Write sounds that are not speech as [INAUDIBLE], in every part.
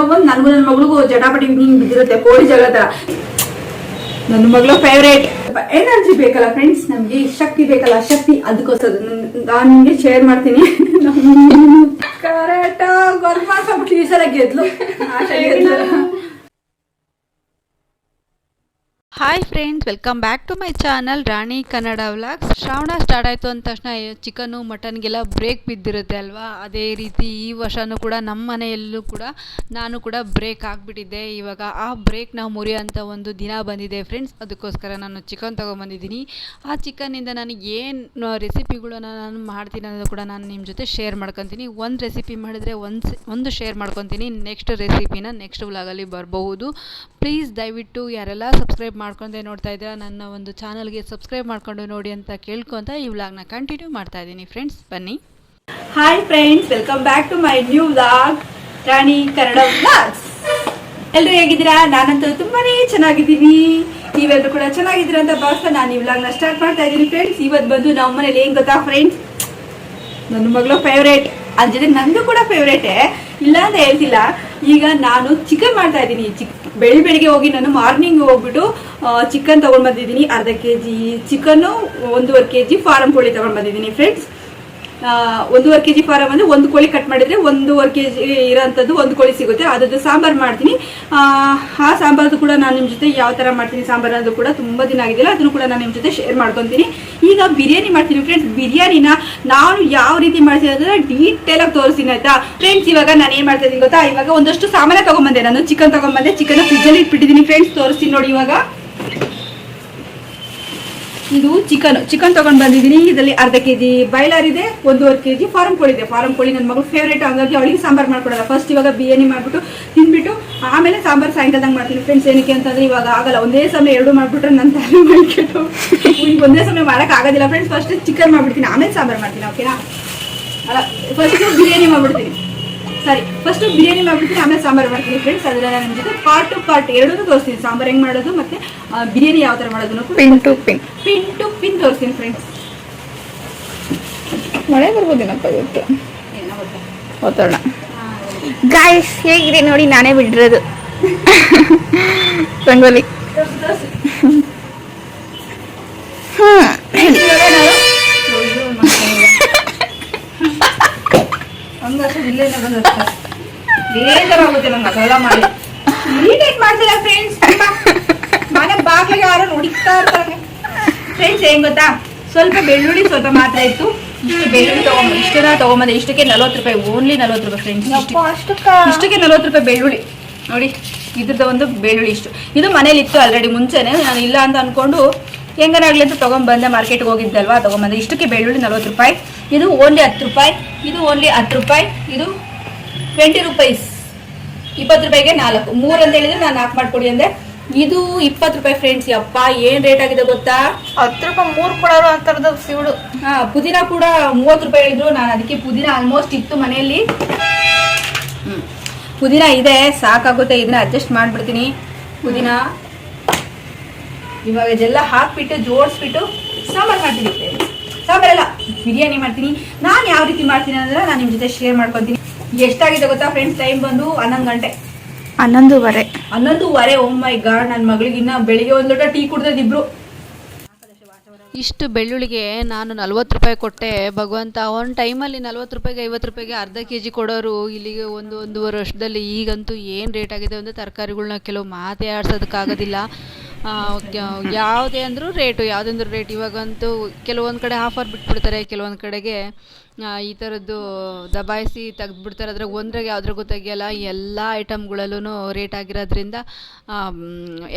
ಅನ್ನೋ ಒಂದು ನನ್ನ ಮಗಳಿಗೂ ಜಟಾಪಟಿ ಹಿಂಗ್ ಬಿದ್ದಿರುತ್ತೆ, ಕೋಳಿ ಜಗಳ ತರ. ನನ್ನ ಮಗಳ ಫೇವ್ರೇಟ್ ಎನರ್ಜಿ ಬೇಕಲ್ಲ ಫ್ರೆಂಡ್ಸ್ ನಮ್ಗೆ ಶಕ್ತಿ ಬೇಕಲ್ಲ, ಶಕ್ತಿ ಅದಕ್ಕೋಸ್ಕರ ನಾನು ನಿಮ್ಗೆ ಶೇರ್ ಮಾಡ್ತೀನಿ. Correct Asha ಗೆದ್ಲು. Hi friends welcome back to my channel Rani Kannada vlogs Shravana start ಆಯಿತು ಅಂದ ತಕ್ಷಣ ಚಿಕನ್ನು, ಮಟನ್ಗೆಲ್ಲ ಬ್ರೇಕ್ ಬಿದ್ದಿರುತ್ತೆ ಅಲ್ವಾ? ಅದೇ ರೀತಿ ಈ ವರ್ಷವೂ ಕೂಡ ನಮ್ಮ ಮನೆಯಲ್ಲೂ ಕೂಡ ನಾನು ಕೂಡ ಬ್ರೇಕ್ ಆಗಿಬಿಟ್ಟಿದ್ದೆ. ಇವಾಗ ಆ ಬ್ರೇಕ್ನ ಮುರಿಯೋಂಥ ಒಂದು ದಿನ ಬಂದಿದೆ ಫ್ರೆಂಡ್ಸ್ ಅದಕ್ಕೋಸ್ಕರ ನಾನು ಚಿಕನ್ ತೊಗೊಂಬಂದಿದ್ದೀನಿ. ಆ ಚಿಕನ್ನಿಂದ ನಾನು ಏನು ರೆಸಿಪಿಗಳನ್ನ ನಾನು ಮಾಡ್ತೀನಿ ಅನ್ನೋದು ಕೂಡ ನಾನು ನಿಮ್ಮ ಜೊತೆ ಶೇರ್ ಮಾಡ್ಕೊತೀನಿ. ಒಂದು ರೆಸಿಪಿ ಮಾಡಿದ್ರೆ ಒಂದು ಒಂದು ಶೇರ್ ಮಾಡ್ಕೊತೀನಿ. ನೆಕ್ಸ್ಟ್ ರೆಸಿಪಿನ ನೆಕ್ಸ್ಟ್ ವ್ಲಾಗಲ್ಲಿ ಬರಬಹುದು. ಪ್ಲೀಸ್ ದಯವಿಟ್ಟು ಯಾರೆಲ್ಲ ಸಬ್ಸ್ಕ್ರೈಬ್ ಮಾಡ್ಕೊಂಡೆ ನೋಡ್ತಾ ಇದ್ದೀರಾ, ನನ್ನ ಒಂದು ಚಾನಲ್ಗೆ ಸಬ್ಸ್ಕ್ರೈಬ್ ಮಾಡ್ಕೊಂಡು ನೋಡಿ ಅಂತ ಕೇಳ್ಕೊಂತ ಈ ವ್ಲಾಗ್ನ ಕಂಟಿನ್ಯೂ ಮಾಡ್ತಾ ಇದ್ದೀನಿ. ಫ್ರೆಂಡ್ಸ್ ಬನ್ನಿ. Hi friends welcome back to my new vlog Rani Kannada vlogs ಎಲ್ಲರೂ ಹೇಗಿದ್ದೀರಾ? ನಾನಂತೂ ತುಂಬಾನೇ ಚೆನ್ನಾಗಿದ್ದೀನಿ. ನೀವೆಲ್ಲರೂ ಕೂಡ ಚೆನ್ನಾಗಿದ್ದೀರಾ ಅಂತ ಭಾವಿಸ್ತಾ ನಾನು ಈ ವ್ಲಾಗ್ನ ಸ್ಟಾರ್ಟ್ ಮಾಡ್ತಾ ಇದ್ದೀನಿ ಫ್ರೆಂಡ್ಸ್ ಇವತ್ತು ಬಂದು ನಮ್ಮ ಮನೇಲಿ ಏನ್ ಗೊತ್ತಾ ಫ್ರೆಂಡ್ಸ್ ನನ್ನ ಮಗಳ ಫೇವ್ರೇಟ್ ಅದ್ರ ಜೊತೆ ನಂದು ಕೂಡ ಫೇವ್ರೇಟೇ ಇಲ್ಲ ಅಂತ ಹೇಳ್ತಿಲ್ಲ. ಈಗ ನಾನು ಚಿಕನ್ ಮಾಡ್ತಾ ಇದ್ದೀನಿ. ಚಿಕ್ ಬೆಳಿ ಬೆಳಿಗ್ಗೆ ಹೋಗಿ ನಾನು ಮಾರ್ನಿಂಗ್ ಹೋಗ್ಬಿಟ್ಟು ಚಿಕನ್ ತಗೊಂಡ್ ಬಂದಿದ್ದೀನಿ, ಅರ್ಧ ಕೆ ಜಿ ಚಿಕನ್ನು ಒಂದೂವರೆ ಕೆ ಜಿ ಫಾರಂ ಕೋಳಿ ತಗೊಂಡ್ ಬಂದಿದ್ದೀನಿ ಫ್ರೆಂಡ್ಸ್ ಒಂದೂವರೆ ಕೆ ಜಿ ಫಾರಂ ಅಂದ್ರೆ ಒಂದು ಕೋಳಿ ಕಟ್ ಮಾಡಿದ್ರೆ ಒಂದೂವರೆ ಕೆ ಜಿ ಇರೋಂಥದ್ದು ಒಂದು ಕೋಳಿ ಸಿಗುತ್ತೆ. ಅದ್ರದ್ದು ಸಾಂಬಾರ್ ಮಾಡ್ತೀನಿ. ಆ, ಸಾಂಬಾರ್ದು ಕೂಡ ನಾನು ನಿಮ್ಮ ಜೊತೆ ಯಾವ ಥರ ಮಾಡ್ತೀನಿ ಸಾಂಬಾರ್ ಅನ್ನೋದು ಕೂಡ ತುಂಬ ದಿನ ಆಗಿದೆಯಲ್ಲ ಅದನ್ನು ಕೂಡ ನಾನು ನಿಮ್ಮ ಜೊತೆ ಶೇರ್ ಮಾಡ್ಕೊತೀನಿ. ಈಗ ಬಿರಿಯಾನಿ ಮಾಡ್ತೀನಿ ಫ್ರೆಂಡ್ಸ್ ಬಿರಿಯಾನಿನ ನಾನು ಯಾವ ರೀತಿ ಮಾಡ್ತೀನಿ ಅಂದ್ರೆ ಡೀಟೇಲ್ ಆಗಿ ತೋರಿಸ್ತೀನಿ ಆಯ್ತಾ? ಫ್ರೆಂಡ್ಸ್ ಇವಾಗ ನಾನು ಏನು ಮಾಡ್ತಾ ಇದ್ದೀನಿ ಗೊತ್ತಾ? ಇವಾಗ ಒಂದಷ್ಟು ಸಾಮಾನ ತೊಗೊಂಬಂದೆ. ನಾನು ಚಿಕನ್ ತಗೊಂಬಂದೆ. ಚಿಕನ್ ಫ್ರಿಜ್ಜಲ್ಲಿ ಇಟ್ಬಿಟ್ಟಿದ್ದೀನಿ ಫ್ರೆಂಡ್ಸ್ ತೋರಿಸ್ತೀನಿ ನೋಡಿ ಇವಾಗ. ಇದು ಚಿಕನ್ ಚಿಕನ್ ತಗೊಂಡ್ ಬಂದಿದ್ದೀನಿ. ಇದರಲ್ಲಿ ಅರ್ಧ ಕೆಜಿ ಬಾಯ್ಲರ್ ಇದೆ, ಒಂದೂವರೆ ಕೆಜಿ ಫಾರಂ ಕೋಳಿ ಇದೆ. ಫಾರಂ ಕೋಳಿ ನನ್ನ ಮಗಳು ಫೇವ್ರೇಟ್ ಹಂಗಾಗಿ ಅವಳಿಗೆ ಸಾಂಬಾರ್ ಮಾಡ್ಕೊಡಲ್ಲ. ಫಸ್ಟ್ ಇವಾಗ ಬಿರಿಯಾನಿ ಮಾಡ್ಬಿಟ್ಟು ತಿನ್ಬಿಟ್ಟು ಆಮೇಲೆ ಸಾಂಬಾರ್ ಸಾಯಂಕಾಲದಂಗೆ ಮಾಡ್ತೀನಿ. ಫ್ರೆಂಡ್ಸ್ ಏನಕ್ಕೆ ಅಂತಂದ್ರೆ ಇವಾಗ ಆಗಲ್ಲ. ಒಂದೇ ಸಮಯ ಎರಡು ಮಾಡ್ಬಿಟ್ರೆ ನನ್ನ ತಲೆ ಮಾಡ್ಕೊಟ್ಟು ಈಗ ಒಂದೇ ಸಮಯ ಮಾಡಕ್ ಆಗೋದಿಲ್ಲ. ಫ್ರೆಂಡ್ಸ್ ಫಸ್ಟ್ ಚಿಕನ್ ಮಾಡ್ಬಿಡ್ತೀನಿ, ಆಮೇಲೆ ಸಾಂಬಾರ್ ಮಾಡ್ತೀನಿ ಓಕೆನಾ ಅಲ್ಲ ಫಸ್ಟ್ ಬಿರಿಯಾನಿ ಮಾಡ್ಬಿಡ್ತೀನಿ. ಸರಿ ಫಸ್ಟು ಬಿರಿಯಾನಿ ಮಾಡ್ಬಿಡ್ತೀನಿ ಆಮೇಲೆ ಸಾಂಬಾರು ಮಾಡ್ತೀನಿ ಫ್ರೆಂಡ್ಸ್ ಅದೆಲ್ಲ ನನ್ನ ಜೊತೆ ಪಾರ್ಟ್ ಟು ಪಾರ್ಟ್ ಎರಡೂ ತೋರಿಸ್ತೀನಿ. ಸಾಂಬಾರು ಹೆಂಗೆ ಮಾಡೋದು ಮತ್ತು ಬಿರಿಯಾನಿ ಯಾವ ತರ ಮಾಡೋದು pin to pin pin to pin ತೋರಿಸ್ತೀನಿ ಫ್ರೆಂಡ್ಸ್ ಮಳೆ ಬರ್ಬೋದೇನಪ್ಪ ಇವತ್ತು? ಓದೋಣ ಗಾಯ್ಸ್ ಹೇಗಿದೆ ನೋಡಿ ನಾನೇ ಬಿಡಿರೋದು. [LAUGHS] ರಂಗೋಲಿ. ಹಂಗಷ್ಟು ಇಲ್ಲೇನೆ ಬಂದದ್ದು. ಬೇಜಾರಾಗುತ್ತೆ ನಂಗೆ ಅದೆಲ್ಲ ಮಾಡಿ. ನೀಟಾಗಿ ಮಾಡ್ತಿಲ್ಲ ಫ್ರೆಂಡ್ಸ್ ಮನೆ ಬಾಗಿಲಿಗೆ ಯಾರೋ ನೋಡಿತಾ ಇರ್ತಾರೆ ಫ್ರೆಂಡ್ಸ್ ಏನ್ ಗೊತ್ತಾ? ಸ್ವಲ್ಪ ಬೆಳ್ಳುಳ್ಳಿ ಸ್ವಲ್ಪ ಮಾತ್ರ ಇತ್ತು. ಇಷ್ಟು ಬೆಳ್ಳುಳ್ಳಿ ತಗೊಂಬ ಇಷ್ಟೆಲ್ಲ ತಗೊಂಬಂದೆ. ಇಷ್ಟಕ್ಕೆ ನಲ್ವತ್ತು ರೂಪಾಯಿ ಓನ್ಲಿ ನಲ್ವತ್ತು ರೂಪಾಯಿ ಫ್ರೆಂಡ್ಸ್ ಇಷ್ಟಕ್ಕೆ. ನಲ್ವತ್ತು ರೂಪಾಯಿ ಬೆಳ್ಳುಳ್ಳಿ. ನೋಡಿ ಇದ್ರದ್ದು ಒಂದು ಬೆಳ್ಳುಳ್ಳಿ ಇಷ್ಟು. ಇದು ಮನೇಲಿ ಇತ್ತು ಆಲ್ರೆಡಿ ಮುಂಚೆನೆ. ನಾನು ಇಲ್ಲ ಅಂತ ಅನ್ಕೊಂಡು ಹೆಂಗನಾಗ್ಲಿ ಅಂತ ತಗೊಂಡ್ಬಂದೆ ಮಾರ್ಕೆಟ್ಗೆ ಹೋಗಿದ್ದಲ್ವಾ ತಗೊಂಬಂದೆ. ಇಷ್ಟಕ್ಕೆ ಬೆಳ್ಳುಳ್ಳಿ ನಲ್ವತ್ತು ರೂಪಾಯಿ. ಇದು ಓನ್ಲಿ ಹತ್ತು ರೂಪಾಯಿ ಇದು ಓನ್ಲಿ ಹತ್ತು ರೂಪಾಯಿ ಇದು ಟ್ವೆಂಟಿ ರುಪೀಸ್ ಇಪ್ಪತ್ತು ರೂಪಾಯಿಗೆ ನಾಲ್ಕು. ಮೂರು ಅಂತ ಹೇಳಿದ್ರೆ ನಾನು ನಾಲ್ಕು ಮಾಡ್ಕೊಡಿ ಅಂದೆ. ಇದು ಇಪ್ಪತ್ತು ರೂಪಾಯಿ ಫ್ರೆಂಡ್ಸ್ ಯಪ್ಪ ಏನ್ ರೇಟ್ ಆಗಿದೆ ಗೊತ್ತಾ? ಹತ್ತು ರೂಪಾಯಿ ಮೂರು ಕೊಡೋರು ಆ ಸಿವುಡು ಹಾ ಪುದೀನ ಕೂಡ ಮೂವತ್ತು ರೂಪಾಯಿ ಹೇಳಿದ್ರು. ನಾನು ಅದಕ್ಕೆ ಪುದೀನ ಆಲ್ಮೋಸ್ಟ್ ಇತ್ತು ಮನೆಯಲ್ಲಿ. ಪುದೀನ ಇದೆ ಸಾಕಾಗುತ್ತೆ. ಇದನ್ನ ಅಡ್ಜಸ್ಟ್ ಮಾಡ್ಬಿಡ್ತೀನಿ. ಪುದೀನ. ಇವಾಗ ಇದೆಲ್ಲ ಹಾಕ್ಬಿಟ್ಟು ಜೋಡಿಸ್ಬಿಟ್ಟು ಸಾಂಬಾರು ಮಾಡ್ತೀನಿ ಸಾಂಬಾರೆಲ್ಲ ಬಿರಿಯಾನಿ ಮಾಡ್ತೀನಿ. ನಾನು ಯಾವ ರೀತಿ ಮಾಡ್ತೀನಿ ಅಂದ್ರೆ ನಾನು ನಿಮ್ಮ ಜೊತೆ ಶೇರ್ ಮಾಡ್ಕೊತೀನಿ. ಎಷ್ಟಾಗಿದೆ ಗೊತ್ತಾ ಫ್ರೆಂಡ್ಸ್ ಟೈಮ್ ಬಂದು ಹನ್ನೊಂದು ಗಂಟೆ. ಹನ್ನೊಂದುವರೆ. ಹನ್ನೊಂದುವರೆ ಓ ಮೈ ಗಾಡ್ ನನ್ನ ಮಗಳಿಗೆ ಇನ್ನ ಬೆಳಿಗ್ಗೆ ಒಂದು ಲೋಟ ಟೀ ಕುಡ್ದದ್ದು ಇಬ್ರು. ಇಷ್ಟು ಬೆಳ್ಳುಳ್ಳಿಗೆ ನಾನು ನಲ್ವತ್ತು ರೂಪಾಯಿ ಕೊಟ್ಟೆ. ಭಗವಂತ ಒಂದು ಟೈಮಲ್ಲಿ ನಲ್ವತ್ತು ರೂಪಾಯಿಗೆ ಐವತ್ತು ರೂಪಾಯಿಗೆ ಅರ್ಧ ಕೆ ಜಿ ಕೊಡೋರು. ಇಲ್ಲಿಗೆ ಒಂದು ಒಂದೂವರೆ ವರ್ಷದಲ್ಲಿ ಈಗಂತೂ ಏನು ರೇಟ್ ಆಗಿದೆ ಅಂದರೆ ತರಕಾರಿಗಳನ್ನ ಕೆಲವು ಮಾತೇ ಆಡ್ಸೋದಕ್ಕಾಗೋದಿಲ್ಲ. ಯಾವುದೇ ಅಂದರೂ ರೇಟು ಯಾವುದಂದ್ರೂ ರೇಟ್ ಇವಾಗಂತೂ ಕೆಲವೊಂದು ಕಡೆ ಆಫರ್ ಬಿಟ್ಬಿಡ್ತಾರೆ, ಕೆಲವೊಂದು ಕಡೆಗೆ ಈ ಥರದ್ದು ದಬಾಯಿಸಿ ತೆಗೆದ್ಬಿಡ್ತಾರೆ. ಅದ್ರಾಗ ಒಂದ್ರಾಗ ಯಾವ್ದ್ರಾಗೂ ತೆಗಿಯಲ್ಲ ಎಲ್ಲ ಐಟಮ್ಗಳಲ್ಲೂ ರೇಟ್ ಆಗಿರೋದ್ರಿಂದ